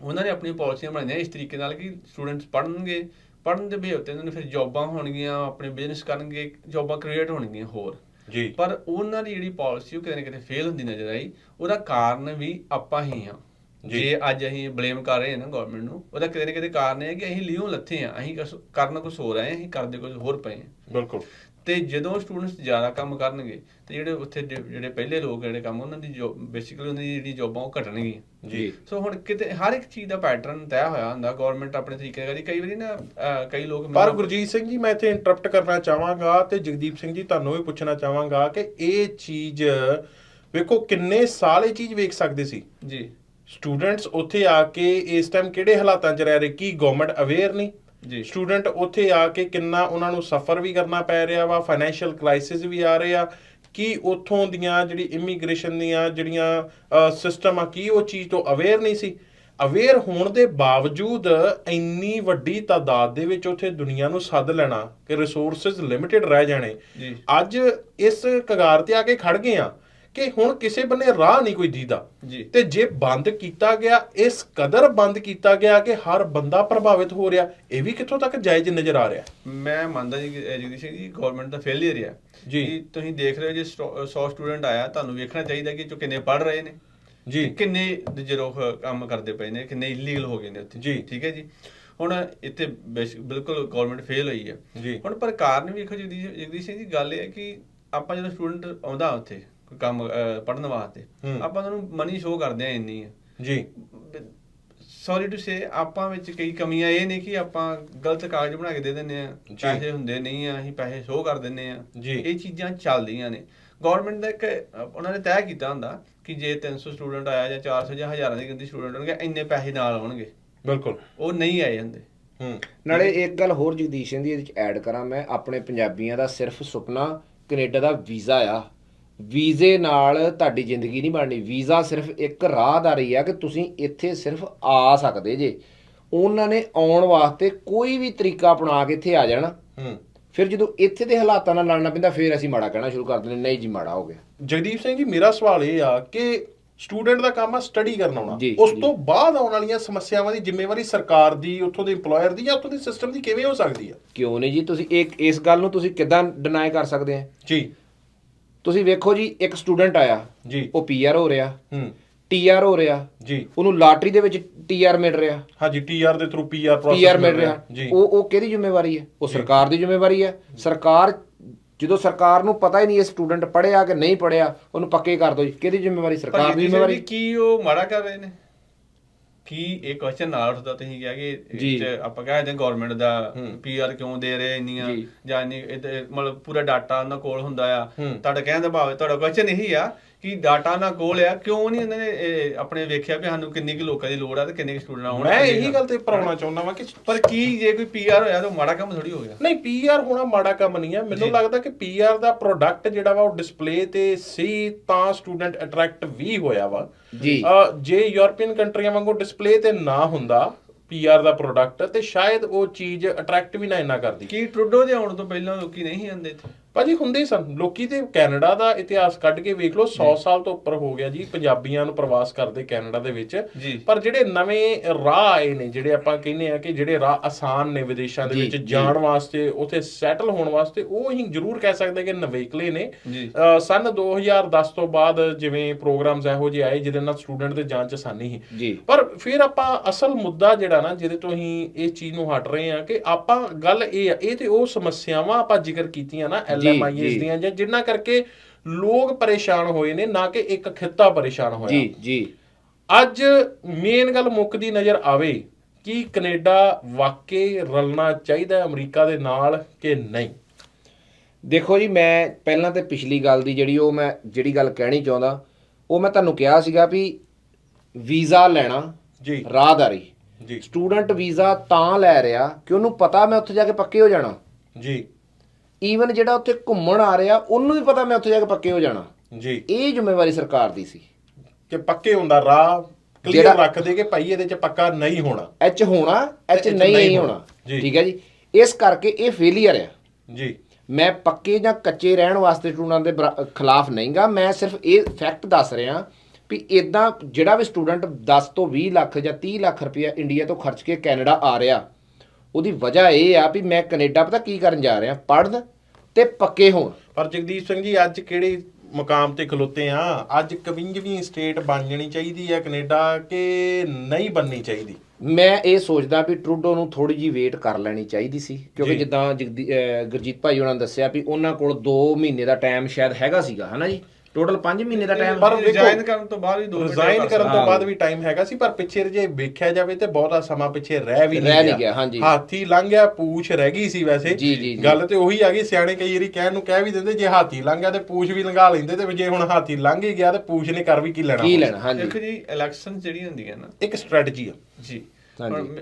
ਉਹਨਾਂ ਨੇ ਆਪਣੀਆਂ ਪਾਲਿਸੀਆਂ ਬਣਾਈਆਂ ਇਸ ਤਰੀਕੇ ਨਾਲ ਕਿ ਸਟੂਡੈਂਟਸ ਪੜ੍ਹਨਗੇ ਪੜ੍ਹਨ ਦੇ ਬੇਹਤੇ ਉਹਨਾਂ ਨੂੰ ਫਿਰ ਜੌਬਾਂ ਹੋਣਗੀਆਂ ਆਪਣੇ ਬਿਜ਼ਨਸ ਕਰਨਗੇ ਜੌਬਾਂ ਕ੍ਰੀਏਟ ਹੋਣਗੀਆਂ ਹੋਰ। ਜੀ। ਪਰ ਉਹਨਾਂ ਦੀ ਜਿਹੜੀ ਪਾਲਿਸੀ ਉਹ ਕਿਤੇ ਨਾ ਕਿਤੇ ਫੇਲ ਹੁੰਦੀ ਨਜ਼ਰ ਆਈ। ਉਹਦਾ ਕਾਰਨ ਵੀ ਆਪਾਂ ਹੀ ਹਾਂ। ਜੀ। ਅੱਜ ਅਸੀਂ ਬਲੇਮ ਕਰ ਰਹੇ ਹਾਂ ਨਾ ਗਵਰਨਮੈਂਟ ਨੂੰ ਉਹਦਾ ਕਿਤੇ ਨਾ ਕਿਤੇ ਕਾਰਨ ਇਹ ਹੈ ਕਿ ਅਸੀਂ ਲਿਓ ਲੱਥੇ ਆ ਅਸੀਂ ਕਰਨ ਕੁਝ ਹੋ ਰਹੇ ਹਾਂ ਅਸੀਂ ਕਰਦੇ ਕੁਝ ਹੋਰ ਪਏ ਹਾਂ। ਬਿਲਕੁਲ। ਤੇ ਜਦੋਂ ਸਟੂਡੈਂਟਸ ਜ਼ਿਆਦਾ ਕੰਮ ਕਰਨਗੇ ਤੇ ਜਿਹੜੇ ਉੱਥੇ ਜਿਹੜੇ ਪਹਿਲੇ ਲੋਕ ਜਿਹੜੇ ਕੰਮ ਉਹਨਾਂ ਦੀ ਜੋ ਬੇਸਿਕਲੀ ਉਹਨਾਂ ਦੀ ਜਿਹੜੀ ਜੌਬਾਂ ਉਹ ਘਟਣਗੀਆਂ। ਜੀ। ਸੋ ਹੁਣ ਕਿਤੇ ਹਰ ਇੱਕ ਚੀਜ਼ ਦਾ ਪੈਟਰਨ ਤੈਅ ਹੋਇਆ ਹੁੰਦਾ ਗਵਰਨਮੈਂਟ ਆਪਣੇ ਤਰੀਕੇ ਨਾਲ ਕਈ ਵਾਰੀ ਨਾ ਕਈ ਲੋਕ ਪਰ ਗੁਰਜੀਤ ਸਿੰਘ ਜੀ ਮੈਂ ਇੱਥੇ ਇੰਟਰਰਪਟ ਕਰਨਾ ਚਾਹਾਂਗਾ ਤੇ ਜਗਦੀਪ ਸਿੰਘ ਜੀ ਤੁਹਾਨੂੰ ਵੀ ਪੁੱਛਣਾ ਚਾਹਾਂਗਾ ਕਿ ਇਹ ਚੀਜ਼ ਵੇਖੋ ਕਿੰਨੇ ਸਾਲ ਇਹ ਚੀਜ਼ ਵੇਖ ਸਕਦੇ ਸੀ। ਜੀ। ਸਟੂਡੈਂਟਸ ਉੱਥੇ ਆ ਕੇ ਇਸ ਟਾਈਮ ਕਿਹੜੇ ਹਾਲਾਤਾਂ 'ਚ ਰਹਿ ਰਹੇ? ਕੀ ਗਵਰਨਮੈਂਟ ਅਵੇਅਰ ਨਹੀਂ? ਜੀ। ਸਟੂਡੈਂਟ ਉੱਥੇ ਆ ਕੇ ਕਿੰਨਾ ਉਹਨਾਂ ਨੂੰ ਸਫਰ ਵੀ ਕਰਨਾ ਪੈ ਰਿਹਾ ਵਾ ਫਾਈਨੈਂਸ਼ੀਅਲ ਕ੍ਰਾਈਸਿਸ ਵੀ ਆ ਰਹੇ ਆ ਕੀ ਉੱਥੋਂ ਦੀਆਂ ਜਿਹੜੀ ਇਮੀਗ੍ਰੇਸ਼ਨ ਦੀਆਂ ਜਿਹੜੀਆਂ ਸਿਸਟਮ ਆ ਕੀ ਉਹ ਚੀਜ਼ ਤੋਂ ਅਵੇਅਰ ਨਹੀਂ ਸੀ ਅਵੇਅਰ ਹੋਣ ਦੇ ਬਾਵਜੂਦ ਇੰਨੀ ਵੱਡੀ ਤਾਦਾਦ ਦੇ ਵਿੱਚ ਉੱਥੇ ਦੁਨੀਆ ਨੂੰ ਸੱਦ ਲੈਣਾ ਕਿ ਰਿਸੋਰਸਸ ਲਿਮਿਟਿਡ ਰਹਿ ਜਾਣੇ। ਅੱਜ ਇਸ ਕਗਾਰ ਤੇ ਆ ਕੇ ਖੜ ਗਏ ਆ ਕਿ ਹੁਣ ਕਿਸੇ ਬੰਨੇ ਰਾਹ ਨਹੀਂ ਕੋਈ ਦੀਦਾ ਜੀ। ਤੇ ਜੇ ਬੰਦ ਕੀਤਾ ਗਿਆ ਇਸ ਕਦਰ ਬੰਦ ਕੀਤਾ ਗਿਆ ਕਿ ਹਰ ਬੰਦਾ ਪ੍ਰਭਾਵਿਤ ਹੋ ਰਿਹਾ ਇਹ ਵੀ ਕਿੱਥੋਂ ਤੱਕ ਜਾਇਜ਼ ਨਜ਼ਰ ਆ ਰਿਹਾ ਮੈਂ ਮੰਨਦਾ ਜੀ ਕਿ ਜਗਦੀਸ਼ ਸਿੰਘ ਜੀ ਗਵਰਨਮੈਂਟ ਦਾ ਫੇਲਿਅਰ ਹੈ ਜੀ। ਤੁਸੀਂ ਦੇਖ ਰਹੇ ਹੋ ਜੇ 100 ਸਟੂਡੈਂਟ ਆਇਆ ਤੁਹਾਨੂੰ ਵੇਖਣਾ ਚਾਹੀਦਾ ਕਿ ਜੋ ਕਿੰਨੇ ਪੜ ਰਹੇ ਨੇ ਜੀ ਕਿੰਨੇ ਜਿਹੜਾ ਕੰਮ ਕਰਦੇ ਪਏ ਨੇ ਕਿੰਨੇ ਇਲੀਗਲ ਹੋ ਗਏ ਨੇ ਉੱਥੇ ਜੀ। ਠੀਕ ਹੈ ਜੀ ਹੁਣ ਇੱਥੇ ਬਿਲਕੁਲ ਗਵਰਨਮੈਂਟ ਫੇਲ ਹੋਈ ਹੈ ਜੀ। ਹੁਣ ਪਰ ਕਾਰਨ ਵੇਖੋ ਜਗਦੀਸ਼ ਸਿੰਘ ਜੀ ਗੱਲ ਇਹ ਹੈ ਕਿ ਆਪਾਂ ਜਦੋਂ ਸਟੂਡੈਂਟ ਆਉਂਦਾ ਉੱਥੇ ਕੰਮ ਪੜਨ ਵਾਸਤੇ। ਆਪਾਂ ਉਹਨੂੰ ਮਨੀ ਸ਼ੋਅ ਕਰਦੇ ਆ ਇੰਨੀ। ਜੀ। ਸੌਰੀ ਟੂ ਸੇ ਆਪਾਂ ਵਿੱਚ ਕਈ ਕਮੀਆਂ ਇਹ ਨੇ ਕਿ ਆਪਾਂ ਗਲਤ ਕਾਗਜ਼ ਬਣਾ ਕੇ ਦੇ ਦਿੰਦੇ ਆ। ਪੈਸੇ ਹੁੰਦੇ ਨਹੀਂ ਆ ਅਸੀਂ ਪੈਸੇ ਸ਼ੋਅ ਕਰ ਦਿੰਦੇ ਆ। ਇਹ ਚੀਜ਼ਾਂ ਚੱਲਦੀਆਂ ਨੇ। ਗਵਰਨਮੈਂਟ ਦਾ ਇੱਕ ਉਹਨਾਂ ਨੇ ਤੈਅ ਕੀਤਾ ਹੁੰਦਾ ਕਿ ਜੇ 300 ਸਟੂਡੈਂਟ ਆਇਆ ਜਾਂ 400 ਜਾਂ ਹਜ਼ਾਰਾਂ ਦੀ ਗਿਣਤੀ ਸਟੂਡੈਂਟ ਹੋਣਗੇ ਇੰਨੇ ਪੈਸੇ ਨਾਲ ਆਉਣਗੇ ਬਿਲਕੁਲ। ਉਹ ਨਹੀਂ ਆਏ ਜਾਂਦੇ ਹੂੰ। ਨਾਲੇ ਇੱਕ ਗੱਲ ਹੋਰ ਜਗਦੀਸ਼ ਸਿੰਘ ਦੀ ਇਹਦੇ ਵਿੱਚ ਐਡ ਕਰਾਂ ਮੈਂ ਆਪਣੇ ਪੰਜਾਬੀਆਂ ਦਾ ਸਿਰਫ ਸੁਪਨਾ ਕੈਨੇਡਾ ਦਾ ਵੀਜ਼ਾ ਆ। ਵੀਜ਼ੇ ਨਾਲ ਤੁਹਾਡੀ ਜ਼ਿੰਦਗੀ ਨਹੀਂ ਬਣਨੀ। ਵੀਜ਼ਾ ਸਿਰਫ ਇੱਕ ਰਾਹਦਾਰੀ ਆ ਕਿ ਤੁਸੀਂ ਇੱਥੇ ਸਿਰਫ ਆ ਸਕਦੇ ਜੇ। ਉਹਨਾਂ ਨੇ ਆਉਣ ਵਾਸਤੇ ਕੋਈ ਵੀ ਤਰੀਕਾ ਅਪਣਾ ਕੇ ਇੱਥੇ ਆ ਜਾਣਾ। ਹੂੰ। ਫਿਰ ਜਦੋਂ ਇੱਥੇ ਦੇ ਹਾਲਾਤਾਂ ਨਾਲ ਲੜਨਾ ਪੈਂਦਾ ਫਿਰ ਅਸੀਂ ਮਾੜਾ ਕਹਿਣਾ ਸ਼ੁਰੂ ਕਰ ਦਿੰਦੇ ਨਹੀਂ ਜੀ ਮਾੜਾ ਹੋ ਗਿਆ। ਜਗਦੀਪ ਸਿੰਘ ਜੀ ਮੇਰਾ ਸਵਾਲ ਇਹ ਆ ਕਿ ਸਟੂਡੈਂਟ ਦਾ ਕੰਮ ਆ ਸਟੱਡੀ ਕਰਨਾ ਹੋਣਾ ਜੀ, ਉਸ ਜੀ। ਤੋਂ ਬਾਅਦ ਆਉਣ ਵਾਲੀਆਂ ਸਮੱਸਿਆਵਾਂ ਦੀ ਜ਼ਿੰਮੇਵਾਰੀ ਸਰਕਾਰ ਦੀ ਉੱਥੋਂ ਦੇ EMPLOYER ਦੀ ਜਾਂ ਉੱਥੋਂ ਦੇ ਸਿਸਟਮ ਦੀ ਕਿਵੇਂ ਹੋ ਸਕਦੀ ਆ? ਕਿਉਂ ਨਹੀਂ ਜੀ? ਤੁਸੀਂ ਇੱਕ ਇਸ ਗੱਲ ਨੂੰ ਤੁਸੀਂ ਕਿਦਾਂ ਡਿਨਾਈ ਕਰ ਸਕਦੇ ਆ? ਜੀ। ਤੁਸੀਂ ਵੇਖੋ ਜੀ ਇੱਕ ਸਟੂਡੈਂਟ ਆਇਆ ਜੀ। ਉਹ ਪੀਆਰ ਹੋ ਰਿਹਾ ਹੂੰ। ਟੀਆਰ ਹੋ ਰਿਹਾ ਜੀ। ਉਹਨੂੰ ਲਾਟਰੀ ਦੇ ਵਿੱਚ ਟੀਆਰ ਮਿਲ ਰਿਹਾ। ਹਾਂਜੀ ਟੀਆਰ ਦੇ ਥਰੂ ਪੀਆਰ ਪ੍ਰੋਸੈਸ ਪੀਆਰ ਮਿਲ ਰਿਹਾ। ਜੀ। ਉਹ ਉਹ ਕਿਹਦੀ ਜ਼ਿੰਮੇਵਾਰੀ ਹੈ? ਉਹ ਸਰਕਾਰ ਦੀ ਜ਼ਿੰਮੇਵਾਰੀ ਹੈ। ਸਰਕਾਰ ਜਦੋਂ ਸਰਕਾਰ ਨੂੰ ਪਤਾ ਹੀ ਨਹੀਂ ਇਹ ਸਟੂਡੈਂਟ ਪੜਿਆ ਕਿ ਨਹੀਂ ਪੜਿਆ ਉਹਨੂੰ ਪੱਕੇ ਕਰ ਦੋ ਜੀ। ਕਿਹਦੀ ਜ਼ਿੰਮੇਵਾਰੀ? ਸਰਕਾਰ ਦੀ ਜ਼ਿੰਮੇਵਾਰੀ। ਕੀ ਉਹ ਮਾੜਾ ਕਰ ਰਹੇ ਨੇ? ਕੀ ਇਹ ਕੁਐਸਚਨ ਨਾਲ ਉੱਠਦਾ ਤੁਸੀਂ ਕਿਹਾ ਕਿ ਇਹ। 'ਚ ਆਪਾਂ ਕਹਿੰਦੇ ਗਵਰਨਮੈਂਟ ਦਾ ਪੀਆਰ ਕਿਉਂ ਦੇ ਰਹੇ ਇੰਨੀਆਂ ਜੀ। ਇੰਨੀ ਇਹ ਤੇ ਮਤਲਬ ਪੂਰਾ ਡਾਟਾ ਉਹਨਾਂ ਕੋਲ ਹੁੰਦਾ ਆ। ਤੁਹਾਡਾ ਕਹਿਣ ਦਾ ਭਾਵ ਹੈ ਤੁਹਾਡਾ ਕੁਐਸਚਨ ਇਹੀ ਆ ਕਿ ਡਾਟਾ ਉਹਨਾਂ ਕੋਲ ਆ ਕਿਉਂ ਨਹੀਂ ਉਹਨਾਂ ਨੇ ਇਹ ਆਪਣੇ ਵੇਖਿਆ ਵੀ ਸਾਨੂੰ ਕਿੰਨੀ ਕੁ ਲੋਕਾਂ ਦੀ ਲੋੜ ਆ ਤੇ ਕਿੰਨੇ ਕੁ ਸਟੂਡੈਂਟ ਆਉਣ ਮੈਂ ਇਹੀ ਗੱਲ ਤੇ ਪਰਾਉਣਾ ਚਾਹੁੰਦਾ ਵਾਂ ਕਿ ਪਰ ਕੀ ਜੇ ਕੋਈ ਪੀਆਰ ਹੋਇਆ ਤਾਂ ਮਾੜਾ ਕੰਮ ਥੋੜੀ ਹੋ ਗਿਆ। ਨਹੀਂ ਪੀਆਰ ਹੋਣਾ ਮਾੜਾ ਕੰਮ ਨਹੀਂ ਹੈ ਮੈਨੂੰ ਲੱਗਦਾ ਕਿ ਪੀਆਰ ਦਾ ਪ੍ਰੋਡਕਟ ਜਿਹੜਾ ਵਾ ਉਹ ਡਿਸਪਲੇ ਤੇ ਸੀ ਤਾਂ ਸਟੂਡੈਂਟ ਅਟਰੈਕਟ ਵੀ ਹੋਇਆ ਵਾ। ਜੀ। ਜੇ ਯੂਰਪੀਅਨ ਕੰਟਰੀਆਂ ਵਾਂਗੂ ਡਿਸਪਲੇ ਤੇ ਨਾ ਹੁੰਦਾ ਪੀਆਰ ਦਾ ਪ੍ਰੋਡਕਟ ਤੇ ਸ਼ਾਇਦ ਉਹ ਚੀਜ਼ ਅਟਰੈਕਟ ਵੀ ਨਾ ਇੰਨਾ ਕਰਦੀ। ਕੀ ਟਰੂਡੋ ਦੇ ਆਉਣ ਤੋਂ ਪਹਿਲਾਂ ਲੋਕੀ ਨਹੀਂ ਆਉਂਦੇ ਇੱਥੇ? ਭਾਜੀ ਹੁੰਦੇ ਹੀ ਸਨ। ਲੋਕੀ ਤੇ ਕੈਨੇਡਾ ਦਾ ਇਤਿਹਾਸ ਕੱਢ ਕੇ ਵੇਖ ਲਓ 100 ਸਾਲ ਤੋਂ ਉੱਪਰ ਹੋ ਗਿਆ ਜੀ ਪੰਜਾਬੀਆਂ ਨੂੰ ਪ੍ਰਵਾਸ ਕਰਦੇ ਕੈਨੇਡਾ ਦੇ ਵਿੱਚ। ਪਰ ਜਿਹੜੇ ਨਵੇਂ ਰਾਹ ਆਏ ਨੇ ਜਿਹੜੇ ਆਪਾਂ ਕਹਿੰਦੇ ਆ ਕਿ ਜਿਹੜੇ ਰਾਹ ਆਸਾਨ ਨੇ ਵਿਦੇਸ਼ਾਂ ਦੇ ਵਿੱਚ। ਜਾਣ ਵਾਸਤੇ ਉੱਥੇ ਸੈਟਲ ਹੋਣ ਵਾਸਤੇ ਉਹ ਅਸੀਂ ਜ਼ਰੂਰ ਕਹਿ ਸਕਦੇ ਕਿ ਨਵੇਕਲੇ ਨੇ। ਸਨ 2010 ਤੋਂ ਬਾਅਦ ਜਿਵੇਂ ਪ੍ਰੋਗਰਾਮਸ ਇਹੋ ਜਿਹੇ ਆਏ ਜਿਹਦੇ ਨਾਲ ਸਟੂਡੈਂਟ ਦੇ ਜਾਣ ਚ ਆਸਾਨੀ ਸੀ। ਜੀ। ਪਰ ਫਿਰ ਆਪਾਂ ਅਸਲ ਮੁੱਦਾ ਜਿਹੜਾ ਨਾ ਜਿਹਦੇ ਤੋਂ ਅਸੀਂ ਇਹ ਚੀਜ਼ ਨੂੰ ਹਟ ਰਹੇ ਹਾਂ ਕਿ ਆਪਾਂ ਗੱਲ ਇਹ ਆ ਇਹ ਤੇ ਉਹ ਸਮੱਸਿਆਵਾਂ ਆਪਾਂ ਜ਼ਿਕਰ ਕੀਤੀਆਂ ਨਾ ਐਲਐਮਆਈਐਸ ਜੀ। ਦੀਆਂ ਜਾਂ। ਜਿਨ੍ਹਾਂ ਕਰਕੇ ਲੋਕ ਪਰੇਸ਼ਾਨ ਹੋਏ ਨੇ ਨਾ ਕਿ ਇੱਕ ਖਿੱਤਾ ਪਰੇਸ਼ਾਨ ਹੋਇਆ। ਜੀ ਜੀ। ਅੱਜ ਮੇਨ ਗੱਲ ਮੁੱਕਦੀ ਨਜ਼ਰ ਆਵੇ ਕਿ ਕੈਨੇਡਾ ਵਾਕਈ ਰਲਣਾ ਚਾਹੀਦਾ ਹੈ ਅਮਰੀਕਾ ਦੇ ਨਾਲ ਕਿ ਨਹੀਂ? ਦੇਖੋ ਜੀ ਮੈਂ ਪਹਿਲਾਂ ਤੇ ਪਿਛਲੀ ਗੱਲ ਦੀ ਜਿਹੜੀ ਉਹ ਮੈਂ ਜਿਹੜੀ ਗੱਲ ਕਹਿਣੀ ਚਾਹੁੰਦਾ ਉਹ ਮੈਂ ਤੁਹਾਨੂੰ ਕਿਹਾ ਸੀਗਾ ਵੀ ਵੀਜ਼ਾ ਲੈਣਾ ਜੀ। ਰਾਹਦਾਰੀ। ਜੀ। ਸਟੂਡੈਂਟ ਵੀਜ਼ਾ ਤਾਂ ਲੈ ਰਿਹਾ ਕਿ ਉਹਨੂੰ ਪਤਾ ਮੈਂ ਉੱਥੇ ਜਾ ਕੇ ਪੱਕੇ ਹੋ ਜਾਣਾ। ਜੀ। ਈਵਨ ਜਿਹੜਾ ਉੱਥੇ ਘੁੰਮਣ ਆ ਰਿਹਾ ਉਹਨੂੰ ਵੀ ਪਤਾ ਮੈਂ ਉੱਥੇ ਜਾ ਕੇ ਪੱਕੇ ਹੋ ਜਾਣਾ। ਜੀ। ਇਹ ਜ਼ਿੰਮੇਵਾਰੀ ਸਰਕਾਰ ਦੀ ਸੀ। ਕਿ ਪੱਕੇ ਹੁੰਦਾ ਰਾਹ ਕਲੀਅਰ ਜਿਹੜਾ- ਰੱਖ ਦੇ ਕਿ ਭਾਈ ਇਹਦੇ ਚ ਪੱਕਾ ਨਹੀਂ ਹੋਣਾ। ਐਚ ਹੋਣਾ ਐਚ ਨਹੀਂ ਹੋਣਾ। ਠੀਕ ਹੈ ਜੀ। ਇਸ ਕਰਕੇ ਇਹ ਫੇਲੀਅਰ ਆ। ਜੀ। ਮੈਂ ਪੱਕੇ ਜਾਂ ਕੱਚੇ ਰਹਿਣ ਵਾਸਤੇ ਸਟੂਡੈਂਟ ਦੇ ਖਿਲਾਫ ਨਹੀਂਗਾ। ਮੈਂ ਸਿਰਫ ਇਹ ਫੈਕਟ ਦੱਸ ਰਿਹਾ ਵੀ ਇਦਾਂ ਜਿਹੜਾ ਵੀ ਸਟੂਡੈਂਟ 10 ਤੋਂ 20 ਲੱਖ ਜਾਂ 30 ਲੱਖ ਰੁਪਇਆ ਇੰਡੀਆ ਤੋਂ ਖਰਚ ਕੇ ਕੈਨੇਡਾ ਆ ਰਿਹਾ ਉਹਦੀ ਵਜ੍ਹਾ ਇਹ ਆ ਵੀ ਮੈਂ ਕੈਨੇਡਾ ਪਤਾ ਕੀ ਕਰਨ ਜਾ ਰਿਹਾ ਪੜ੍ਹਨ ਤੇ ਪੱਕੇ ਹੋਣ। ਪਰ ਜਗਦੀਪ ਸਿੰਘ ਜੀ ਅੱਜ ਕਿਹੜੇ ਮੁਕਾਮ ਤੇ ਖਲੋਤੇ ਆ? ਅੱਜ 51ਵੀਂ ਸਟੇਟ ਬਣ ਜਾਣੀ ਚਾਹੀਦੀ ਹੈ ਕੈਨੇਡਾ ਕਿ ਨਹੀਂ ਬਣਨੀ ਚਾਹੀਦੀ? ਮੈਂ ਇਹ ਸੋਚਦਾ ਵੀ ਟਰੂਡੋ ਨੂੰ ਥੋੜੀ ਜੀ ਵੇਟ ਕਰ ਲੈਣੀ ਚਾਹੀਦੀ ਸੀ ਕਿਉਂਕਿ। ਜਿੱਦਾਂ ਗੁਰਜੀਤ ਭਾਈ ਉਹਨਾਂ ਨੇ ਦੱਸਿਆ ਵੀ ਉਹਨਾਂ ਕੋਲ 2 ਮਹੀਨੇ ਦਾ ਟਾਈਮ ਸ਼ਾਇਦ ਹੈਗਾ ਸੀਗਾ ਹਨਾ ਜੀ? ਟੋਟਲ 5 ਮਹੀਨੇ ਦਾ ਟਾਈਮ ਪਰ ਰਿਜ਼ਾਈਨ ਕਰਨ ਤੋਂ ਬਾਅਦ ਵੀ ਦੋ ਮਿੰਟ ਰਿਜ਼ਾਈਨ ਕਰ ਕਰਨ ਤੋਂ। ਬਾਅਦ ਵੀ ਟਾਈਮ ਹੈਗਾ ਸੀ ਪਰ ਪਿੱਛੇ ਜੇ ਵੇਖਿਆ ਜਾਵੇ ਤੇ ਬਹੁਤਾ ਸਮਾਂ ਪਿੱਛੇ ਰਹਿ ਵੀ ਨਹੀਂ ਰਹਿ ਨਹੀਂ ਗਿਆ, ਹਾਂਜੀ। ਹਾਥੀ ਲੰਘ ਗਿਆ ਪੂਛ ਰਹਿ ਗਈ ਸੀ ਵੈਸੇ। ਗੱਲ ਤੇ ਉਹੀ ਆ ਗਈ ਸਿਆਣੇ ਕਈ ਵਾਰੀ ਕਹਿਣ ਨੂੰ ਕਹਿ ਵੀ ਦਿੰਦੇ ਜੇ ਹਾਥੀ ਲੰਘ ਗਿਆ ਤੇ ਪੂਛ ਵੀ ਲੰਘਾ ਲੈਂਦੇ ਤੇ ਜੇ ਹੁਣ ਹਾਥੀ ਲੰਘ ਹੀ ਗਿਆ ਤੇ ਪੂਛ ਨੇ ਕਰ ਵੀ ਕੀ ਲੈਣਾ ਕੀ? ਲੈਣਾ ਹਾਂਜੀ ਦੇਖੋ ਜੀ ਇਲੈਕਸ਼ਨ ਜਿਹੜੀ ਹੁੰਦੀ ਹੈ ਨਾ ਇੱਕ ਸਟ੍ਰੈਟਜੀ ਆ ਜੀ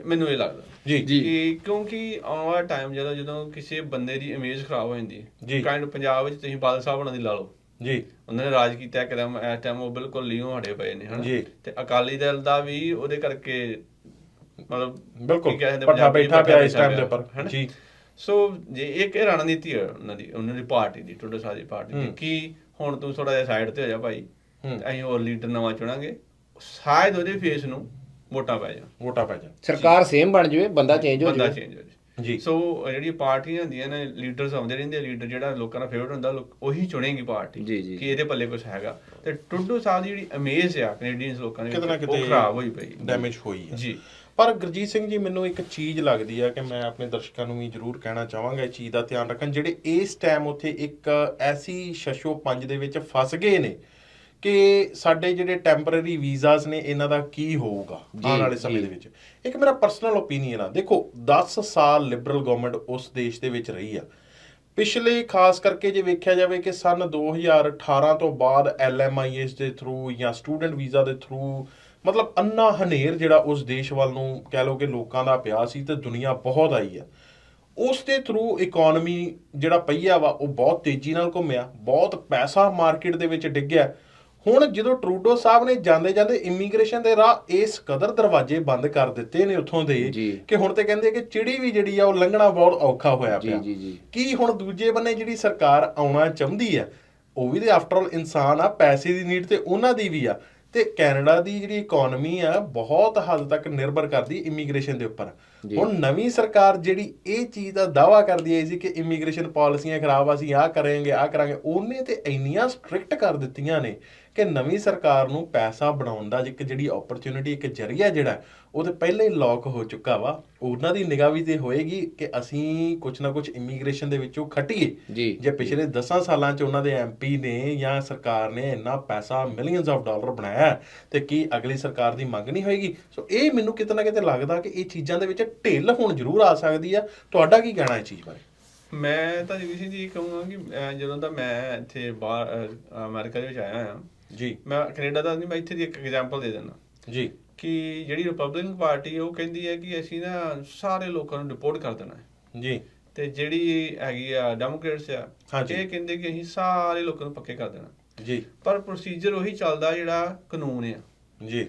ਮੈਨੂੰ ਇਹ ਲੱਗਦਾ ਜੀ ਜੀ। ਕਿ ਕਿਉਂਕਿ ਆਉਣ ਵਾਲਾ ਟਾਈਮ ਜਦੋਂ ਜਦੋਂ ਕਿਸੇ ਬੰਦੇ ਦੀ ਇਮੇਜ ਖਰਾਬ ਹੋ ਜਾਂਦੀ। ਹੈ ਕਾਇੰਡ ਪੰਜਾਬ ਵਿੱਚ ਤੁਸੀਂ ਬਾਦਲ ਸਾਹਿਬ ਉਹਨਾਂ ਦੀ ਲਾ ਲਓ ਜੀ ਉਹਨਾਂ ਨੇ ਰਾਜ ਕੀਤਾ ਇੱਕਦਮ ਇਸ ਟਾਈਮ ਉਹ ਬਿਲਕੁਲ ਲੀਓ ਹਟੇ ਪਏ ਨੇ ਹਨਾ ਜੀ। ਤੇ ਅਕਾਲੀ ਦਲ ਦਾ ਵੀ ਉਹਦੇ ਕਰਕੇ ਮਤਲਬ ਬਿਲਕੁਲ ਕੀ ਕਹਿੰਦੇ ਪੱਠਾ ਪੰਜਾਬੀ ਬੈਠਾ ਪਿਆ ਇਸ ਟਾਈਮ ਦੇ ਉੱਪਰ ਹਨਾ? ਜੀ ਸੋ ਜੇ ਇੱਕ ਇਹ ਰਣਨੀਤੀ ਹੈ ਉਹਨਾਂ ਦੀ ਉਹਨਾਂ ਦੀ ਪਾਰਟੀ ਦੀ ਟੁੱਡੋ ਸਾਦੀ ਪਾਰਟੀ ਦੀ। ਕਿ ਹੁਣ ਤੂੰ ਥੋੜਾ ਜਿਹਾ ਸਾਈਡ ਤੇ ਹੋ ਜਾ ਭਾਈ ਹੂੰ। ਅਸੀਂ ਹੋਰ ਲੀਡਰ ਨਵਾਂ ਚੁਣਾਂਗੇ ਸ਼ਾਇਦ ਉਹਦੇ ਫੇਸ ਨੂੰ ਵੋਟਾਂ ਪੈ ਜਾਣ ਵੋਟਾਂ ਪੈ ਜਾਣ ਸਰਕਾਰ ਸੇਮ ਬਣ ਜਾਵੇ ਬੰਦਾ ਚੇਂਜ ਹੋ ਬੰਦਾ ਜਾਵੇ ਚੇਂਜ ਹੋ ਜਾਏ ਜੀ। ਸੋ ਜਿਹੜੀਆਂ ਪਾਰਟੀਆਂ ਹੁੰਦੀਆਂ ਨੇ ਲੀਡਰਸ ਆਉਂਦੇ ਰਹਿੰਦੇ ਲੀਡਰ ਜਿਹੜਾ ਲੋਕਾਂ ਦਾ ਫੇਵਰਟ ਹੁੰਦਾ ਲੋਕ ਉਹੀ ਚੁਣੇਗੀ ਪਾਰਟੀ। ਕਿ ਇਹਦੇ ਪੱਲੇ ਕੁਝ ਹੈਗਾ। ਤੇ ਟੁੱਡੂ ਸਾਹਿਬ ਦੀ ਜਿਹੜੀ ਇਮੇਜ ਆ ਕੈਨੇਡੀਅਨਸ ਲੋਕਾਂ ਦੀ ਨਾ ਉਹ ਕਿਤੇ ਖਰਾਬ ਹੋਈ ਪਈ। ਡੈਮੇਜ ਹੋਈ ਹੈ ਜੀ। ਪਰ ਗੁਰਜੀਤ ਸਿੰਘ ਜੀ ਮੈਨੂੰ ਇੱਕ ਚੀਜ਼ ਲੱਗਦੀ ਆ ਕਿ ਮੈਂ ਆਪਣੇ ਦਰਸ਼ਕਾਂ ਨੂੰ ਵੀ ਜ਼ਰੂਰ ਕਹਿਣਾ ਚਾਹਾਂਗਾ ਇਹ ਚੀਜ਼ ਦਾ ਧਿਆਨ ਰੱਖਣ। ਜਿਹੜੇ ਇਸ ਟਾਈਮ ਉੱਥੇ ਇੱਕ ਐਸੀ ਸ਼ਸ਼ੋ ਪੰਜ ਦੇ ਵਿੱਚ ਫਸ ਗਏ ਨੇ ਕਿ ਸਾਡੇ ਜਿਹੜੇ ਟੈਂਪਰੇਰੀ ਵੀਜ਼ਾਸ ਨੇ ਇਹਨਾਂ ਦਾ ਕੀ ਹੋਊਗਾ ਆਉਣ ਵਾਲੇ ਸਮੇਂ। ਦੇ ਵਿੱਚ? ਇੱਕ ਮੇਰਾ ਪਰਸਨਲ ਓਪੀਨੀਅਨ ਆ। ਦੇਖੋ 10 ਸਾਲ ਲਿਬਰਲ ਗਵਰਨਮੈਂਟ ਉਸ ਦੇਸ਼ ਦੇ ਵਿੱਚ ਰਹੀ ਆ। ਪਿਛਲੇ ਖਾਸ ਕਰਕੇ ਜੇ ਵੇਖਿਆ ਜਾਵੇ ਕਿ ਸਨ 2018 ਤੋਂ ਬਾਅਦ ਐਲਐਮਆਈਐਸ ਦੇ ਥਰੂ ਜਾਂ ਸਟੂਡੈਂਟ ਵੀਜ਼ਾ ਦੇ ਥਰੂ ਮਤਲਬ ਅੰਨਾ ਹਨੇਰ ਜਿਹੜਾ ਉਸ ਦੇਸ਼ ਵੱਲ ਨੂੰ ਕਹਿ ਲਓ ਕਿ ਲੋਕਾਂ ਦਾ ਪਿਆ ਸੀ ਤੇ ਦੁਨੀਆ ਬਹੁਤ ਆਈ ਆ। ਉਸ ਦੇ ਥਰੂ ਇਕਨੋਮੀ ਜਿਹੜਾ ਪਈਆ ਵਾ ਉਹ ਬਹੁਤ ਤੇਜ਼ੀ ਨਾਲ ਘੁੰਮਿਆ ਬਹੁਤ ਪੈਸਾ ਮਾਰਕੀਟ ਦੇ ਵਿੱਚ ਡਿੱਗਿਆ। ਹੁਣ ਜਦੋਂ ਟਰੂਡੋ ਸਾਹਿਬ ਨੇ ਜਾਂਦੇ ਜਾਂਦੇ ਇਮੀਗ੍ਰੇਸ਼ਨ ਦੇ ਰਾਹ ਇਸ ਕਦਰ ਦਰਵਾਜ਼ੇ ਬੰਦ ਕਰ ਦਿੱਤੇ ਨੇ ਉੱਥੋਂ ਦੇ। ਕਿ ਹੁਣ ਤੇ ਕਹਿੰਦੇ ਕਿ ਚਿੜੀ ਵੀ ਜਿਹੜੀ ਆ ਉਹ ਲੰਘਣਾ ਬਹੁਤ ਔਖਾ ਹੋਇਆ ਪਿਆ। ਕੀ ਹੁਣ ਦੂਜੇ ਬੰਨੇ ਜਿਹੜੀ ਸਰਕਾਰ ਆਉਣਾ ਚਾਹੁੰਦੀ ਆ ਉਹ ਵੀ ਤੇ ਆਫਟਰ ਆਲ ਇਨਸਾਨ ਆ ਪੈਸੇ ਦੀ ਨੀਡ ਤੇ ਉਹਨਾਂ ਦੀ ਵੀ ਆ ਤੇ ਕੈਨੇਡਾ ਦੀ ਜਿਹੜੀ ਇਕਨੋਮੀ ਆ ਬਹੁਤ ਹੱਦ ਤੱਕ ਨਿਰਭਰ ਕਰਦੀ ਇਮੀਗ੍ਰੇਸ਼ਨ ਦੇ ਉੱਪਰ। ਹੁਣ ਨਵੀਂ ਸਰਕਾਰ ਜਿਹੜੀ ਇਹ ਚੀਜ਼ ਦਾ ਦਾਵਾ ਕਰਦੀ ਹੈ ਸੀ ਕਿ ਇਮੀਗ੍ਰੇਸ਼ਨ ਪਾਲਿਸੀਆਂ ਖਰਾਬ ਆ ਅਸੀਂ ਆਹ ਕਰਾਂਗੇ ਆਹ ਕਰਾਂਗੇ ਉਹਨੇ ਤੇ ਇੰਨੀਆਂ ਸਟ੍ਰਿਕਟ ਕਰ ਦਿੱਤੀਆਂ ਨੇ ਕਿ ਨਵੀਂ ਸਰਕਾਰ ਨੂੰ ਪੈਸਾ ਬਣਾਉਣ ਦਾ ਇੱਕ ਜਿਹੜੀ ਓਪਰਚੁਨਿਟੀ ਇੱਕ ਜਰੀਆ ਜਿਹੜਾ ਉਹ ਤੇ ਪਹਿਲੇ ਹੀ ਲੌਕ ਹੋ ਚੁੱਕਾ ਵਾ। ਉਹਨਾਂ ਦੀ ਨਿਗਾਹ ਵੀ ਤੇ ਹੋਏਗੀ ਕਿ ਅਸੀਂ ਕੁਝ ਨਾ ਕੁਝ ਇਮੀਗ੍ਰੇਸ਼ਨ ਦੇ ਵਿੱਚੋਂ ਖਟੀਏ। ਜੇ ਪਿਛਲੇ 10 ਸਾਲਾਂ 'ਚ ਉਹਨਾਂ ਦੇ ਐਮਪੀ ਨੇ ਜਾਂ ਸਰਕਾਰ ਨੇ ਇੰਨਾ ਪੈਸਾ ਮਿਲੀਅਨਸ ਆਫ ਡਾਲਰ ਬਣਾਇਆ ਤੇ ਕੀ ਅਗਲੀ ਸਰਕਾਰ ਦੀ ਮੰਗ ਨਹੀਂ ਹੋਏਗੀ? ਸੋ ਇਹ ਮੈਨੂੰ ਕਿਤੇ ਨਾ ਕਿਤੇ ਲੱਗਦਾ ਕਿ ਇਹ ਚੀਜ਼ਾਂ ਦੇ ਵਿੱਚ ਢਿੱਲ ਹੁਣ ਜ਼ਰੂਰ ਆ ਸਕਦੀ ਆ। ਤੁਹਾਡਾ ਕੀ ਕਹਿਣਾ ਹੈ ਚੀਜ਼ ਬਾਰੇ? ਮੈਂ ਤਾਂ ਜੀ ਜੀ ਕਹੂੰਗਾ ਕਿ ਜਦੋਂ ਦਾ ਮੈਂ ਇੱਥੇ ਬਾਹਰ ਅਮਰੀਕਾ ਦੇ ਵਿੱਚ ਆਇਆ ਹਾਂ ਜੀ। ਮੈਂ ਕੈਨੇਡਾ ਦਾ ਨਹੀਂ ਮੈਂ ਇੱਥੇ ਦੀ ਇੱਕ ਐਗਜ਼ਾਮਪਲ ਦੇ ਦਿੰਦਾ। ਜੀ। ਕਿ ਜਿਹੜੀ ਰਿਪਬਲਿਕਨ ਪਾਰਟੀ ਉਹ ਕਹਿੰਦੀ ਹੈ ਕਿ ਅਸੀਂ ਨਾ ਸਾਰੇ ਲੋਕਾਂ ਨੂੰ ਡਿਪੋਰਟ ਕਰ ਦੇਣਾ ਹੈ। ਜੀ। ਤੇ ਜਿਹੜੀ ਹੈਗੀ ਆ ਡੈਮੋਕ੍ਰੇਟਸ ਆ। ਇਹ ਕਹਿੰਦੇ ਕਿ ਅਸੀਂ ਸਾਰੇ ਲੋਕਾਂ ਨੂੰ ਪੱਕੇ ਕਰ ਦੇਣਾ। ਜੀ। ਪਰ ਪ੍ਰੋਸੀਜਰ ਉਹੀ ਚੱਲਦਾ ਜਿਹੜਾ ਕਾਨੂੰਨ ਆ। ਜੀ।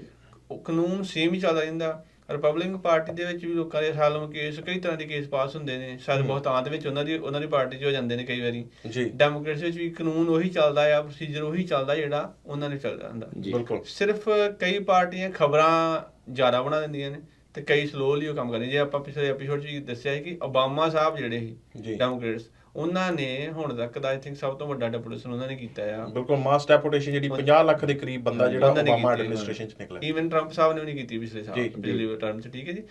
ਉਹ ਕਾਨੂੰਨ ਸੇਮ ਹੀ ਚੱਲਦਾ ਰਹਿੰਦਾ। ਰਿਪਬਲਿਕਨ ਪਾਰਟੀ ਦੇ ਵਿੱਚ ਵੀ ਲੋਕਾਂ ਦੇ ਅਸਾਲਮ ਕੇਸ ਕਈ ਤਰ੍ਹਾਂ ਦੇ ਕੇਸ ਪਾਸ ਹੁੰਦੇ ਨੇ। ਸ਼ਾਇਦ ਬਹੁਤਾਂਤ ਵਿੱਚ ਉਹਨਾਂ ਦੀ ਉਹਨਾਂ ਦੀ ਪਾਰਟੀ 'ਚ ਹੋ ਜਾਂਦੇ ਨੇ ਕਈ ਵਾਰੀ। ਜੀ। ਡੈਮੋਕ੍ਰੇਟਸ ਵਿੱਚ ਵੀ ਕਾਨੂੰਨ ਉਹੀ ਚੱਲਦਾ ਆ ਪ੍ਰੋਸੀਜਰ ਉਹੀ ਚੱਲਦਾ ਜਿਹੜਾ ਉਹਨਾਂ ਨੇ ਚੱਲਦਾ ਹੁੰਦਾ ਜੀ। ਬਿਲਕੁਲ। ਸਿਰਫ ਕਈ ਪਾਰਟੀਆਂ ਖਬਰਾਂ ਜ਼ਿਆਦਾ ਬਣਾ ਦਿੰਦੀਆਂ ਨੇ ਤੇ ਕਈ ਸਲੋਲੀ ਉਹ ਕੰਮ ਕਰਦੀਆਂ ਜੇ ਆਪਾਂ ਪਿਛਲੇ ਐਪੀਸੋਡ 'ਚ ਵੀ ਦੱਸਿਆ ਸੀ ਕਿ ਓਬਾਮਾ ਸਾਹਿਬ ਜਿਹੜੇ। ਸੀ ਡੈਮੋਕ੍ਰੇਟਸ ਉਹਨਾਂ ਨੇ ਹੁਣ ਤੱਕ ਦਾ ਆਈ ਥਿੰਕ ਸਭ ਤੋਂ ਵੱਡਾ ਡੈਪੂਟੇਸ਼ਨ ਉਹਨਾਂ ਨੇ ਕੀਤਾ ਆ। ਬਿਲਕੁਲ ਮਾਸ ਡੈਪੂਟੇਸ਼ਨ ਜਿਹੜੀ 50 ਲੱਖ ਦੇ ਕਰੀਬ ਬੰਦਾ ਜਿਹੜਾ ਓਬਾਮਾ ਐਡਮਿਨਿਸਟ੍ਰੇਸ਼ਨ ਚ ਨਿਕਲਿਆ। ਈਵਨ ਟਰੰਪ ਸਾਹਿਬ ਨੇ ਵੀ ਨਹੀਂ ਕੀਤੀ ਪਿਛਲੇ ਸਾਲ। ਪਿਛਲੇ ਟਰਮ 'ਚ ਠੀਕ ਹੈ ਜੀ।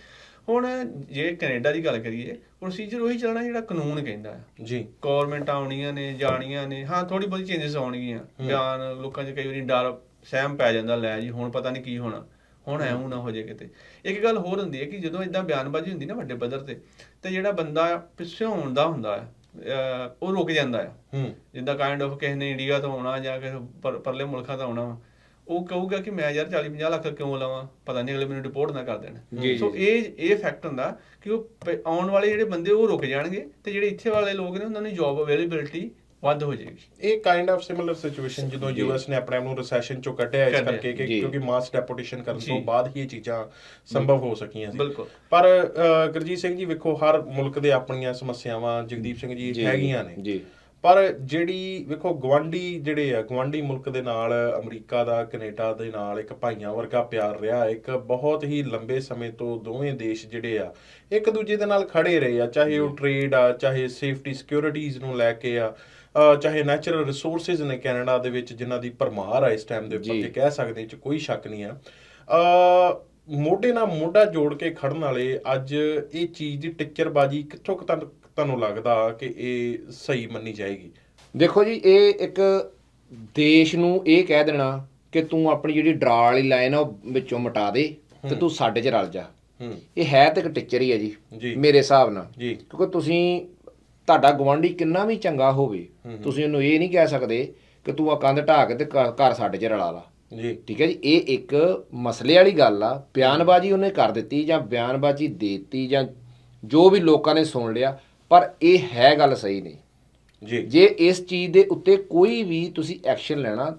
ਹੁਣ ਜੇ ਕੈਨੇਡਾ ਦੀ ਗੱਲ ਕਰੀਏ ਪ੍ਰੋਸੀਜਰ ਉਹੀ ਚੱਲਣਾ ਜਿਹੜਾ ਕਾਨੂੰਨ ਕਹਿੰਦਾ ਹੈ। ਜੀ। ਗਵਰਨਮੈਂਟ ਆਉਣੀਆਂ ਨੇ ਜਾਣੀਆਂ ਨੇ ਹਾਂ ਥੋੜੀ ਬਹੁਤੀ ਚੇਂਜਸ ਆਉਣਗੀਆਂ। ਬਿਆਨ ਲੋਕਾਂ 'ਚ ਕਈ ਵਾਰੀ ਡਰ ਸਹਿਮ ਪੈ ਜਾਂਦਾ ਲੈ ਜੀ ਹੁਣ ਪਤਾ ਨਹੀਂ ਕੀ ਹੋਣਾ। ਹੁਣ ਐਵੇਂ ਨਾ ਹੋ ਜਾਏ ਕਿਤੇ। ਇੱਕ ਗੱਲ ਹੋਰ ਹੁੰਦੀ ਹੈ ਕਿ ਜਦੋਂ ਇਦਾਂ ਬਿਆਨਬਾਜ਼ੀ ਹੁੰਦੀ ਨਾ ਵੱਡੇ ਪੱਧਰ ਤੇ ਤੇ ਜਿਹੜਾ ਬੰਦਾ ਪਿੱਛੇ ਹੋਣ ਦਾ ਹੁੰਦਾ ਹੈ ਉਹ ਰੁਕ ਜਾਂਦਾ ਹੈ ਹੂੰ। ਜਿੱਦਾਂ ਕਾਈਂਡ ਆਫ ਕਿਸੇ ਨੇ ਇੰਡੀਆ ਤੋਂ ਆਉਣਾ ਜਾਂ ਕਿਸੇ ਪਰ- ਪਰਲੇ ਮੁਲਕਾਂ ਤੋਂ ਆਉਣਾ। ਉਹ ਕਹੂਗਾ ਕਿ ਮੈਂ ਯਾਰ 40 50 ਲੱਖ ਕਿਉਂ ਲਵਾਂ? ਪਤਾ ਨਹੀਂ ਅਗਲੇ ਮੈਨੂੰ ਰਿਪੋਰਟ ਨਾ ਕਰ ਦੇਣ। ਸੋ ਇਹ ਇਹ ਫੈਕਟ ਹੁੰਦਾ ਕਿ ਉਹ ਆਉਣ ਵਾਲੇ ਜਿਹੜੇ ਬੰਦੇ ਉਹ ਰੁਕ ਜਾਣਗੇ ਤੇ ਜਿਹੜੇ ਇੱਥੇ ਵਾਲੇ ਲੋਕ ਨੇ ਉਹਨਾਂ ਨੂੰ ਜੌਬ ਅਵੇਲੇਬਿਲਟੀ ਵੱਧ ਹੋ ਜਾਏਗੀ ਇਹ ਕਾਈਂਡ ਆਫ ਸਿਮਿਲਰ ਸਿਚੁਏਸ਼ਨ ਜਦੋਂ ਯੂਐਸ ਨੇ ਆਪਣੇ ਆਪ ਨੂੰ ਰਿਸੈਸ਼ਨ ਚੋਂ ਕੱਢਿਆ ਇਸ ਕਰਕੇ ਕਿ। ਕਿਉਂਕਿ ਮਾਸ ਡੈਪੂਟੇਸ਼ਨ ਕਰਨ ਤੋਂ। ਬਾਅਦ ਹੀ ਇਹ ਚੀਜ਼ਾਂ ਸੰਭਵ ਹੋ ਸਕੀਆਂ ਸੀ ਬਿਲਕੁਲ। ਪਰ ਗੁਰਜੀਤ ਸਿੰਘ ਜੀ ਵੇਖੋ ਹਰ ਮੁਲਕ ਦੇ ਆਪਣੀਆਂ ਸਮੱਸਿਆਵਾਂ ਜਗਦੀਪ ਸਿੰਘ ਜੀ ਹੈਗੀਆਂ ਨੇ ਜੀ ਪਰ ਜਿਹੜੀ ਵੇਖੋ ਗਵਾਂਡੀ ਜਿਹੜੇ ਆ ਗਵਾਂਡੀ ਮੁਲਕ ਦੇ ਨਾਲ ਅਮਰੀਕਾ ਦਾ ਕੈਨੇਡਾ ਦੇ ਨਾਲ ਇੱਕ ਭਾਈਆਂ ਵਰਗਾ ਪਿਆਰ ਰਿਹਾ ਇੱਕ ਬਹੁਤ ਹੀ ਲੰਬੇ ਸਮੇਂ ਤੋਂ ਦੋਵੇਂ ਦੇਸ਼ ਜਿਹੜੇ ਆ ਇੱਕ ਦੂਜੇ ਦੇ ਨਾਲ ਖੜੇ ਰਹੇ ਆ ਚਾਹੇ ਉਹ ਟ੍ਰੇਡ ਆ ਚਾਹੇ ਸੇਫਟੀ ਸਿਕਿਉਰਿਟੀਜ਼ ਨੂੰ ਲੈ ਕੇ ਆ ਚਾਹੇ ਨੈਚੁਰਲ ਰਿਸੋਰਸਸ ਨੇ ਕੈਨੇਡਾ ਦੇ ਵਿੱਚ ਜਿਨ੍ਹਾਂ ਦੀ ਭਰਮਾਰ ਆ ਇਸ ਟਾਈਮ ਦੇ ਉੱਪਰ। ਤੇ ਕਹਿ ਸਕਦੇ ਚ ਕੋਈ ਸ਼ੱਕ ਨਹੀਂ ਆ। ਅ ਮੋਢੇ ਨਾਲ ਮੋਢਾ ਜੋੜ ਕੇ ਖੜਨ ਵਾਲੇ ਅੱਜ ਇਹ ਚੀਜ਼ ਦੀ ਟਿੱਚਰਬਾਜੀ ਕਿੱਥੋਂ ਕੁ ਤੱਕ ਤੁਹਾਨੂੰ ਲੱਗਦਾ ਕਿ ਇਹ ਸਹੀ ਮੰਨੀ ਜਾਏਗੀ? ਦੇਖੋ ਜੀ ਇਹ ਇੱਕ ਦੇਸ਼ ਨੂੰ ਇਹ ਕਹਿ ਦੇਣਾ ਕਿ ਤੂੰ ਆਪਣੀ ਜਿਹੜੀ ਡਰਾ ਵਾਲੀ ਲਾਈਨ ਆ ਉਹ ਵਿੱਚੋਂ ਮਿਟਾ ਦੇ ਤੇ ਤੂੰ ਸਾਡੇ 'ਚ ਰਲ ਜਾ। ਇਹ ਹੈ ਤੇ ਇੱਕ ਟੀਚਰ ਹੀ ਹੈ ਜੀ ਜੀ। ਮੇਰੇ ਹਿਸਾਬ ਨਾਲ। ਜੀ। ਕਿਉਂਕਿ ਤੁਸੀਂ ਤੁਹਾਡਾ ਗਵਾਂਢੀ ਕਿੰਨਾ ਵੀ ਚੰਗਾ ਹੋਵੇ ਤੁਸੀਂ ਉਹਨੂੰ ਇਹ ਨਹੀਂ ਕਹਿ ਸਕਦੇ ਕਿ ਤੂੰ ਆ ਕੰਧ ਢਾਹ ਕੇ ਤੇ ਘ- ਘਰ ਸਾਡੇ 'ਚ ਰਲਾ ਲਾ। ਜੀ। ਠੀਕ ਹੈ ਜੀ ਇਹ ਇੱਕ ਮਸਲੇ ਵਾਲੀ ਗੱਲ ਆ। ਬਿਆਨਬਾਜ਼ੀ ਉਹਨੇ ਕਰ ਦਿੱਤੀ ਜਾਂ ਬਿਆਨਬਾਜ਼ੀ ਦੇਤੀ ਜਾਂ ਜੋ ਵੀ ਲੋਕਾਂ ਨੇ ਸੁਣ ਲਿਆ ਪਰ ਇਹ ਹੈ ਗੱਲ ਸਹੀ ਨਹੀਂ। ਜੀ। ਜੇ ਇਸ ਚੀਜ਼ ਦੇ ਉੱਤੇ ਕੋਈ ਵੀ ਤੁਸੀਂ ਐਕਸ਼ਨ ਲੈਣਾ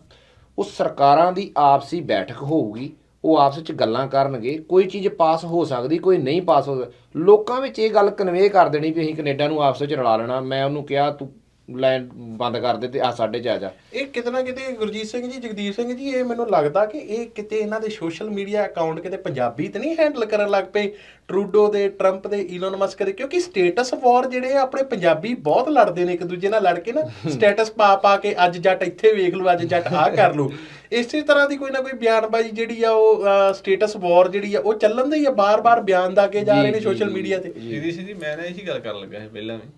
ਉਹ ਸਰਕਾਰਾਂ ਦੀ ਆਪਸੀ ਬੈਠਕ ਹੋਊਗੀ ਉਹ ਆਪਸ ਵਿੱਚ ਗੱਲਾਂ ਕਰਨਗੇ, ਕੋਈ ਚੀਜ਼ ਪਾਸ ਹੋ ਸਕਦੀ, ਕੋਈ ਨਹੀਂ ਪਾਸ ਹੋ ਸਕਦੀ। ਲੋਕਾਂ ਵਿੱਚ ਇਹ ਗੱਲ ਕਨਵੇ ਕਰ ਦੇਣੀ ਵੀ ਅਸੀਂ ਕੈਨੇਡਾ ਨੂੰ ਆਪਸ ਵਿੱਚ ਰਲਾ ਲੈਣਾ। ਮੈਂ ਉਹਨੂੰ ਕਿਹਾ, ਤੂੰ ਲਾਈਨ ਬੰਦ ਕਰ ਦੇ ਤੇ ਆ ਸਾਡੇ 'ਚ ਆ ਜਾ। ਇਹ ਕਿਤੇ ਨਾ ਕਿਤੇ ਗੁਰਜੀਤ ਸਿੰਘ ਜੀ ਜਗਦੀਪ ਸਿੰਘ ਜੀ ਇਹ ਮੈਨੂੰ ਲੱਗਦਾ ਕਿ ਇਹ ਕਿਤੇ ਇਹਨਾਂ ਦੇ ਸੋਸ਼ਲ ਮੀਡੀਆ ਅਕਾਊਂਟ ਕਿਤੇ ਪੰਜਾਬੀ ਤੇ ਨਹੀਂ ਹੈਂਡਲ ਕਰਨ ਲੱਗ ਪਏ। ਟਰੂਡੋ ਦੇ ਟਰੰਪ ਦੇ ਈਲਨ ਮਸਕ ਦੇ ਕਿਉਂਕਿ ਸਟੇਟਸ ਵਾਰ ਜਿਹੜੇ ਆ ਆਪਣੇ ਪੰਜਾਬੀ ਬਹੁਤ ਲੜਦੇ ਨੇ ਇੱਕ ਦੂਜੇ ਨਾਲ ਲੜ ਕੇ ਨਾ ਸਟੇਟਸ ਪਾ ਪਾ ਕੇ ਅੱਜ ਜੱਟ ਇੱਥੇ ਵੇਖ ਲਓ ਅੱਜ ਜੱਟ ਆਹ ਕਰ ਲਓ ਇਸੇ ਤਰ੍ਹਾਂ ਦੀ ਕੋਈ ਨਾ ਕੋਈ ਬਿਆਨਬਾਜ਼ੀ ਜਿਹੜੀ ਆ ਉਹ ਸਟੇਟਸ ਵਾਰ ਜਿਹੜੀ ਆ ਉਹ ਚੱਲਣ ਦੀ ਆ ਬਾਰ-ਬਾਰ ਬਿਆਨ ਦਾ ਕੇ ਜਾ ਰਹੇ ਨੇ ਸੋਸ਼ਲ ਮੀਡੀਆ ਤੇ। ਜੀ ਜੀ ਮੈਂ ਨਾ ਇਹੀ ਗੱਲ ਕਰਨ ਲੱਗਾ ਸੀ ਪਹਿਲਾਂ ਵੀ।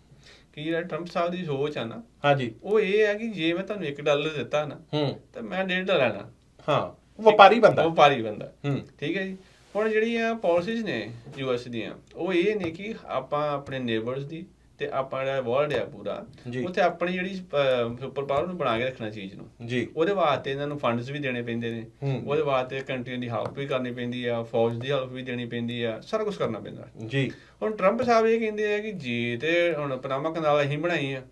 ਕਿ ਜਿਹੜਾ ਟਰੰਪ ਸਾਹਿਬ ਦੀ ਸੋਚ ਆ ਨਾ ਹਾਂਜੀ। ਉਹ ਇਹ ਹੈ ਕਿ ਜੇ ਮੈਂ ਤੁਹਾਨੂੰ 1 ਡਾਲਰ ਦਿੱਤਾ ਨਾ ਹੂੰ। ਤਾਂ ਮੈਂ 1.5 ਡਾਲਰ ਲੈਣਾ। ਹਾਂ ਵਪਾਰੀ ਬੰਦਾ। ਵਪਾਰੀ ਬੰਦਾ। ਹੂੰ। ਠੀਕ ਹੈ ਜੀ। ਹੁਣ ਜਿਹੜੀਆਂ ਪਾਲਿਸੀਜ਼ ਨੇ ਯੂਐਸ ਦੀਆਂ ਉਹ ਇਹ ਨੇ ਕਿ ਆਪਾਂ ਆਪਣੇ ਨੇਬਰਸ ਦੀ ਤੇ ਆਪਾਂ ਜਿਹੜਾ ਵਰਲਡ ਆ ਪੂਰਾ। ਉੱਥੇ ਆਪਣੀ ਜਿਹੜੀ ਸੁਪਰ ਪਾਵਰ ਨੂੰ ਬਣਾ ਕੇ ਰੱਖਣਾ ਚੀਜ਼ ਨੂੰ। ਜੀ। ਉਹਦੇ ਵਾਸਤੇ ਇਹਨਾਂ ਨੂੰ ਫੰਡਸ ਵੀ ਦੇਣੇ ਪੈਂਦੇ ਨੇ। ਉਹਦੇ ਵਾਸਤੇ ਕੰਟਰੀਆਂ ਦੀ ਹੈਲਪ ਵੀ ਕਰਨੀ ਪੈਂਦੀ ਆ ਫੌਜ ਦੀ ਹੈਲਪ ਵੀ ਦੇਣੀ ਪੈਂਦੀ ਆ ਸਾਰਾ ਕੁਝ ਕਰਨਾ ਪੈਂਦਾ। ਜੀ। ਹੁਣ ਟਰੰਪ ਸਾਹਿਬ ਇਹ ਕਹਿੰਦੇ ਆ ਕਿ ਜੇ ਤੇ ਹੁਣ ਪਨਾਮਾ ਕਨਾਲ ਅਸੀਂ ਬਣਾਈ ਆ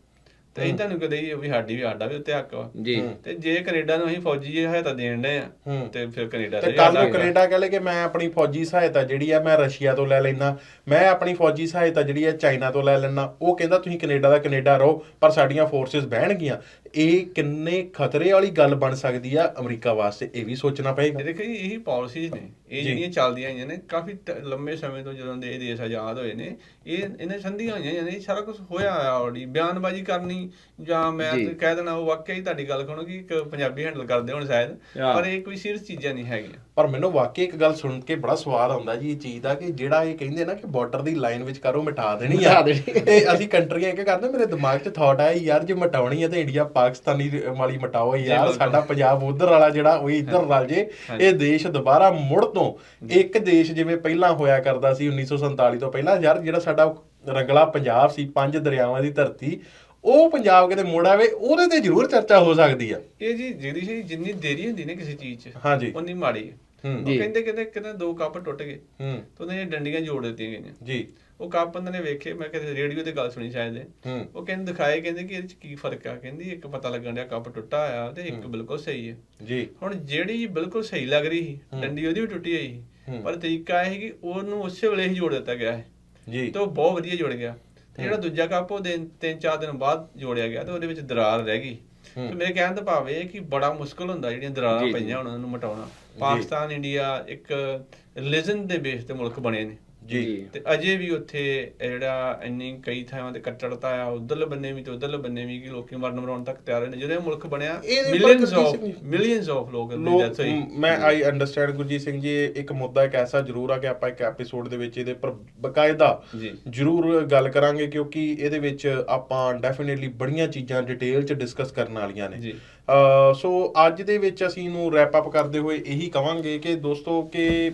ਤੇ ਅਸੀਂ ਤੁਹਾਨੂੰ ਕਦੇ ਵੀ ਸਾਡੀ ਵੀ ਸਾਡਾ ਵੀ ਉੱਤੇ ਹੱਕ ਵਾ। ਜੀ। ਤੇ ਜੇ ਕੈਨੇਡਾ ਨੂੰ ਅਸੀਂ ਫੌਜੀ ਸਹਾਇਤਾ ਦੇਣ ਦੇ ਆ ਹੂੰ। ਤੇ ਫਿਰ ਕੈਨੇਡਾ ਤੇ ਤੇ ਕੱਲ ਨੂੰ ਕੈਨੇਡਾ ਕਹਲੇ ਕਿ ਮੈਂ ਆਪਣੀ ਫੌਜੀ ਸਹਾਇਤਾ ਜਿਹੜੀ ਆ ਮੈਂ ਰਸ਼ੀਆ ਤੋਂ ਲੈ ਲੈਣਾ ਮੈਂ ਆਪਣੀ ਫੌਜੀ ਸਹਾਇਤਾ ਜਿਹੜੀ ਆ ਚਾਈਨਾ ਤੋਂ ਲੈ ਲੈਣਾ ਉਹ ਕਹਿੰਦਾ ਤੁਸੀਂ ਕੈਨੇਡਾ ਦਾ ਕੈਨੇਡਾ ਰਹੋ ਪਰ ਸਾਡੀਆਂ ਫੋਰਸਸ ਬਹਿਣਗੀਆਂ। ਇਹ ਕਿੰਨੇ ਖਤਰੇ ਵਾਲੀ ਗੱਲ ਬਣ ਸਕਦੀ ਆ ਅਮਰੀਕਾ ਵਾਸਤੇ ਇਹ ਵੀ ਸੋਚਣਾ ਪਏਗਾ। ਇਹ ਦੇਖੋ ਜੀ ਇਹੀ ਪਾਲਿਸੀਜ਼ ਨੇ। ਇਹ। ਜਿਹੜੀਆਂ ਚੱਲਦੀਆਂ ਆਈਆਂ ਨੇ ਕਾਫੀ ਲੰਮੇ ਸਮੇਂ ਤੋਂ ਜਦੋਂ ਦੇ ਇਹ ਦੇਸ਼ ਆਜ਼ਾਦ ਹੋਏ ਨੇ ਇਹ ਇਹਨੇ ਸੰਧੀਆਂ ਹੋਈਆਂ ਨੇ ਸਾਰਾ ਕੁਝ ਹੋਇਆ ਆ ਆਲਰੇਡੀ ਬਿਆਨਬਾਜ਼ੀ ਕਰਨੀ ਜਾਂ ਮੈਂ ਕਹਿ ਦੇਣਾ ਉਹ ਵਾਕਿਆ ਹੀ ਤੁਹਾਡੀ ਗੱਲ ਸੁਣੋ ਕਿ ਇੱਕ ਪੰਜਾਬੀ ਹੈਂਡਲ ਕਰਦੇ ਹੁਣ ਸ਼ਾਇਦ। ਪਰ ਇਹ ਕੋਈ ਸੀਰੀਅਸ ਚੀਜ਼ਾਂ ਨਹੀਂ ਹੈਗੀਆਂ ਪਰ ਮੈਨੂੰ ਵਾਕਈ ਇੱਕ ਗੱਲ ਸੁਣ ਕੇ ਬੜਾ ਸਵਾਦ ਆਉਂਦਾ ਜੀ ਇਹ ਚੀਜ਼ ਦਾ ਕਿ ਜਿਹੜਾ ਇਹ ਕਹਿੰਦੇ ਨਾ ਕਿ ਬਾਰਡਰ ਦੀ ਲਾਈਨ ਵਿੱਚ ਕਰੋ ਮਿਟਾ ਦੇਣੀ ਆ। ਤੇ ਅਸੀਂ ਕੰਟਰੀਆਂ ਇੱਕ ਕਰਦੇ ਮੇਰੇ ਦਿਮਾਗ 'ਚ ਥਾਟ ਆਇਆ ਯਾਰ ਜੇ ਮਟਾਉਣੀ ਹੈ ਤੇ ਇੰਡੀਆ ਪਾਕਿਸਤਾਨੀ ਵਾਲੀ ਮਟਾਓ ਯਾਰ। ਸਾਡਾ ਪੰਜਾਬ ਉਧਰ ਵਾਲਾ ਜਿਹੜਾ ਉਹ ਇੱਧਰ ਰਲ ਜੇ ਇਹ ਦੇਸ਼ ਦੁਬਾਰਾ ਮੁੜ ਤੋਂ ਇੱਕ ਦੇਸ਼ ਜਿਵੇਂ ਪਹਿਲਾਂ ਹੋਇਆ ਕਰਦਾ ਸੀ 1947 ਤੋਂ ਪਹਿਲਾਂ ਯਾਰ ਜਿਹੜਾ ਸਾਡਾ ਰੰਗਲਾ ਪੰਜਾਬ ਸੀ ਪੰਜ ਦਰਿਆਵਾਂ ਦੀ ਧਰਤੀ ਉਹ ਪੰਜਾਬ ਕਿਤੇ ਮੁੜ ਆਵੇ ਉਹਦੇ ਤੇ ਜ਼ਰੂਰ ਚਰਚਾ ਹੋ ਸਕਦੀ ਆ। ਇਹ ਜੀ ਜਿਹੜੀ ਜਿੰਨੀ ਦੇਰੀ ਹੁੰਦੀ ਨੇ ਕਿਸੇ ਚੀਜ਼ 'ਚ ਹਾਂਜੀ। ਉਨੀ ਮਾੜੀ। ਉਹ। ਕਹਿੰਦੇ ਕਿਤੇ ਕਿਤੇ ਦੋ ਕੱਪ ਟੁੱਟ ਗਏ। ਹੂੰ। ਤੇ ਉਹਨਾਂ ਦੀਆਂ ਡੰਡੀਆਂ ਜੋੜ ਦਿੱਤੀਆਂ ਗਈਆਂ। ਜੀ। ਉਹ ਕੱਪ ਉਹਨਾਂ ਨੇ ਵੇਖੇ ਮੈਂ ਕਿਤੇ ਰੇਡੀਓ ਤੇ ਗੱਲ ਸੁਣੀ ਸ਼ਾਇਦ। ਹੂੰ। ਉਹ ਕਹਿੰਦੇ ਦਿਖਾਏ ਕਹਿੰਦੇ ਕਿ ਇਹਦੇ ਚ ਕੀ ਫ਼ਰਕ ਆ? ਕਹਿੰਦੀ ਇੱਕ ਪਤਾ ਲੱਗਣ ਡਿਆ ਕੱਪ ਟੁੱਟਾ ਆ ਤੇ ਇੱਕ ਬਿਲਕੁਲ ਸਹੀ ਹੈ। ਜੀ। ਹੁਣ ਜਿਹੜੀ ਬਿਲਕੁਲ ਸਹੀ ਲੱਗ ਰਹੀ ਸੀ ਡੰਡੀ ਉਹਦੀ ਵੀ ਟੁੱਟੀ ਹੋਈ ਸੀ। ਪਰ ਤਰੀਕਾ ਇਹ ਸੀ ਕਿ ਉਹਨੂੰ ਉਸੇ ਵੇਲੇ ਹੀ ਜੋੜ ਦਿੱਤਾ ਗਿਆ ਹੈ। ਜੀ। ਤੇ ਉਹ ਬਹੁਤ ਵਧੀਆ ਜੁੜ ਗਿਆ। ਤੇ ਜਿਹੜਾ ਦੂਜਾ ਕੱਪ ਉਹ ਦਿਨ ਤਿੰਨ ਚਾਰ ਦਿਨ ਬਾਅਦ ਜੋੜਿਆ ਗਿਆ ਤੇ ਉਹਦੇ ਵਿੱਚ ਦਰਾਰ ਰਹਿ ਗਈ। ਤੇ ਮੇਰੇ ਕਹਿਣ ਦਾ ਭਾਵ ਇਹ ਕਿ ਬੜਾ ਮੁਸ਼ਕਲ ਹੁੰਦਾ ਜਿਹੜੀਆਂ ਦਰਾਰਾਂ। ਪਈਆਂ ਉਹਨਾਂ ਨੂੰ ਮਟਾਉਣਾ ਪਾਕਿਸਤਾਨ ਇੰਡੀਆ ਇੱਕ ਰਿਲੀਜਨ ਦੇ ਬੇਸ ਤੇ ਮੁਲਕ ਬਣੇ ਨੇ। ਜੀ। ਤੇ ਅਜੇ ਵੀ ਉੱਥੇ ਜਿਹੜਾ ਇੰਨੀ ਕਈ ਥਾਵਾਂ ਤੇ ਕੱਟੜਤਾ ਆ ਉਧਰਲੇ ਬੰਨੇ ਵੀ ਤੇ ਉਧਰਲੇ ਬੰਨੇ ਵੀ ਕਿ ਲੋਕੀ ਮਰਨ ਮਰਾਉਣ ਤੱਕ ਤਿਆਰ ਨੇ। ਜਦੋਂ ਇਹ ਮੁਲਕ ਬਣਿਆ ਮਿਲੀਅਨਸ ਆਫ ਮਿਲੀਅਨਸ ਆਫ ਲੋਕ ਦੀ death ਹੋਈ। ਮੈਂ ਆਈ ਅੰਡਰਸਟੈਂਡ ਗੁਰਜੀਤ ਸਿੰਘ ਜੀ ਇੱਕ ਮੁੱਦਾ ਇੱਕ ਐਸਾ ਜ਼ਰੂਰ ਆ ਕਿ ਆਪਾਂ ਇੱਕ ਐਪੀਸੋਡ ਦੇ ਵਿੱਚ ਇਹਦੇ ਪਰ ਬਕਾਇਦਾ। ਜ਼ਰੂਰ ਗੱਲ ਕਰਾਂਗੇ ਕਿਉਂਕਿ ਇਹਦੇ ਵਿੱਚ ਆਪਾਂ ਡੈਫੀਨਿਟਲੀ ਬੜੀਆਂ ਚੀਜ਼ਾਂ ਡਿਟੇਲ ਚ ਡਿਸਕਸ ਕਰਨ ਵਾਲੀਆਂ ਨੇ। ਸੋ ਅੱਜ ਦੇ ਵਿੱਚ ਅਸੀਂ ਇਹਨੂੰ ਰੈਪ ਅਪ ਕਰਦੇ ਹੋਏ ਇਹੀ ਕਵਾਂਗੇ ਕਿ ਦੋਸਤੋ ਕਿ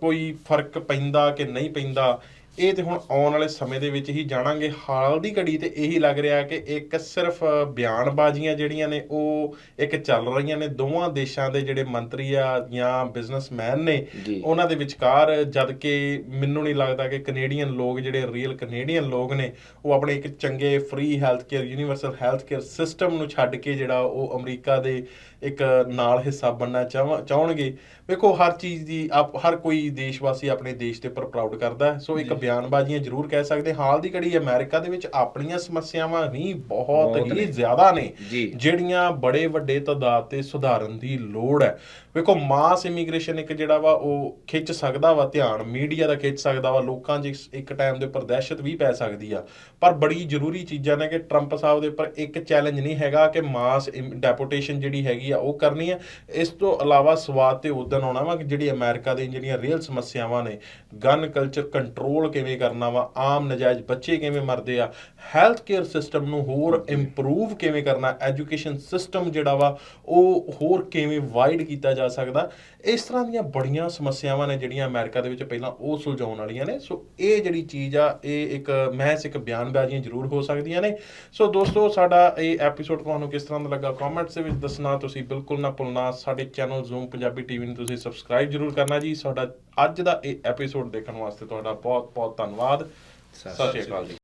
ਕੋਈ ਫ਼ਰਕ ਪੈਂਦਾ ਕਿ ਨਹੀਂ ਪੈਂਦਾ ਇਹ ਤੇ ਹੁਣ ਆਉਣ ਵਾਲੇ ਸਮੇਂ ਦੇ ਵਿੱਚ ਹੀ ਜਾਣਾਂਗੇ ਹਾਲ ਦੀ ਘੜੀ ਤੇ ਇਹੀ ਲੱਗ ਰਿਹਾ ਕਿ ਇੱਕ ਸਿਰਫ ਬਿਆਨਬਾਜ਼ੀਆਂ ਜਿਹੜੀਆਂ ਨੇ ਉਹ ਇੱਕ ਚੱਲ ਰਹੀਆਂ ਨੇ ਦੋਵਾਂ ਦੇਸ਼ਾਂ ਦੇ ਜਿਹੜੇ ਮੰਤਰੀ ਆ ਜਾਂ ਬਿਜ਼ਨਸਮੈਨ ਨੇ। ਉਹਨਾਂ ਦੇ ਵਿਚਕਾਰ ਜਦ ਕਿ ਮੈਨੂੰ ਨਹੀਂ ਲੱਗਦਾ ਕਿ ਕੈਨੇਡੀਅਨ ਲੋਕ ਜਿਹੜੇ ਰੀਅਲ ਕੈਨੇਡੀਅਨ ਲੋਕ ਨੇ ਉਹ ਆਪਣੇ ਇੱਕ ਚੰਗੇ free health care universal health care system ਨੂੰ ਛੱਡ ਕੇ ਜਿਹੜਾ ਉਹ ਅਮਰੀਕਾ ਦੇ ਇੱਕ ਨਾਲ ਹਿੱਸਾ ਬਣਨਾ ਚਾਹਣਗੇ ਵੇਖੋ ਹਰ ਚੀਜ਼ ਦੀ ਹਰ ਕੋਈ ਦੇਸ਼ ਵਾਸੀ ਆਪਣੇ ਦੇਸ਼ ਦੇ ਉੱਪਰ ਪ੍ਰਾਊਡ ਕਰਦਾ। ਸੋ ਇੱਕ ਬਿਆਨਬਾਜ਼ੀਆਂ ਜ਼ਰੂਰ ਕਹਿ ਸਕਦੇ ਹਾਲ ਦੀ ਘੜੀ ਅਮਰੀਕਾ ਦੇ ਵਿੱਚ ਆਪਣੀਆਂ ਸਮੱਸਿਆਵਾਂ ਵੀ ਬਹੁਤ ਹੀ। ਜ਼ਿਆਦਾ ਨੇ। ਜਿਹੜੀਆਂ ਬੜੇ ਵੱਡੇ ਤਾਦਾਦ ਤੇ ਸੁਧਾਰਨ ਦੀ ਲੋੜ ਹੈ ਵੇਖੋ ਮਾਸ ਇਮੀਗ੍ਰੇਸ਼ਨ ਇੱਕ ਜਿਹੜਾ ਵਾ, ਉਹ ਖਿੱਚ ਸਕਦਾ ਵਾ ਧਿਆਨ ਮੀਡੀਆ ਦਾ ਖਿੱਚ ਸਕਦਾ ਵਾ, ਲੋਕਾਂ 'ਚ ਇੱਕ ਟਾਈਮ ਦੇ ਉੱਪਰ ਦਹਿਸ਼ਤ ਵੀ ਪੈ ਸਕਦੀ ਆ। ਪਰ ਬੜੀ ਜ਼ਰੂਰੀ ਚੀਜ਼ਾਂ ਨੇ ਕਿ ਟਰੰਪ ਸਾਹਿਬ ਦੇ ਉੱਪਰ ਇੱਕ ਚੈਲੰਜ ਨਹੀਂ ਹੈਗਾ ਕਿ ਮਾਸ ਡੈਪੂਟੇਸ਼ਨ ਜਿਹੜੀ ਹੈਗੀ ਆ, ਉਹ ਕਰਨੀ ਹੈ ਇਸ ਤੋਂ ਇਲਾਵਾ ਸਵਾਦ ਤੇ ਉਦਣ ਆਉਣਾ ਵਾ ਕਿ ਜਿਹੜੀ ਅਮਰੀਕਾ ਦੀਆਂ ਜਿਹੜੀਆਂ ਰੀਅਲ ਸਮੱਸਿਆਵਾਂ ਨੇ ਗਨ ਕਲਚਰ ਕੰਟਰੋਲ ਕਿਵੇਂ ਕਰਨਾ ਵਾ, ਆਮ ਨਜਾਇਜ਼ ਬੱਚੇ ਕਿਵੇਂ ਮਰਦੇ ਆ ਹੈਲਥ ਕੇਅਰ ਸਿਸਟਮ ਨੂੰ ਹੋਰ ਇੰਪਰੂਵ ਕਿਵੇਂ ਕਰਨਾ ਐਜੂਕੇਸ਼ਨ ਸਿਸਟਮ ਜਿਹੜਾ ਵਾ, ਉਹ ਹੋਰ ਕਿਵੇਂ ਵਾਈਡ ਕੀਤਾ ਜਾ ਸਕਦਾ। ਇਸ ਤਰ੍ਹਾਂ ਦੀਆਂ ਬੜੀਆਂ ਸਮੱਸਿਆਵਾਂ ਨੇ ਜਿਹੜੀਆਂ ਅਮਰੀਕਾ ਦੇ ਵਿੱਚ ਪਹਿਲਾਂ ਉਹ ਸੁਲਝਾਉਣ ਵਾਲੀਆਂ ਨੇ। ਸੋ ਇਹ ਜਿਹੜੀ ਚੀਜ਼ ਆ ਇਹ ਇੱਕ ਮਹਿਜ਼ ਇੱਕ ਬਿਆਨਬਾਜ਼ੀਆਂ ਜ਼ਰੂਰ ਹੋ ਸਕਦੀਆਂ ਨੇ। ਸੋ ਦੋਸਤੋ ਸਾਡਾ ਇਹ ਐਪੀਸੋਡ ਤੁਹਾਨੂੰ ਕਿਸ ਤਰ੍ਹਾਂ ਦਾ ਲੱਗਾ ਕਮੈਂਟਸ ਦੇ ਵਿੱਚ ਦੱਸਣਾ। ਤੁਸੀਂ ਬਿਲਕੁਲ ਨਾ ਭੁੱਲਣਾ। ਸਾਡੇ ਚੈਨਲ ਜ਼ੂਮ ਪੰਜਾਬੀ ਟੀਵੀ ਨੂੰ ਤੁਸੀਂ ਸਬਸਕ੍ਰਾਈਬ ਜ਼ਰੂਰ ਕਰਨਾ ਜੀ। ਸਾਡਾ ਅੱਜ ਦਾ ਇਹ ਐਪੀਸੋਡ ਦੇਖਣ ਵਾਸਤੇ ਤੁਹਾਡਾ ਬਹੁਤ ਬਹੁਤ ਧੰਨਵਾਦ। ਸਤਿ ਸ਼੍ਰੀ ਅਕਾਲ ਜੀ।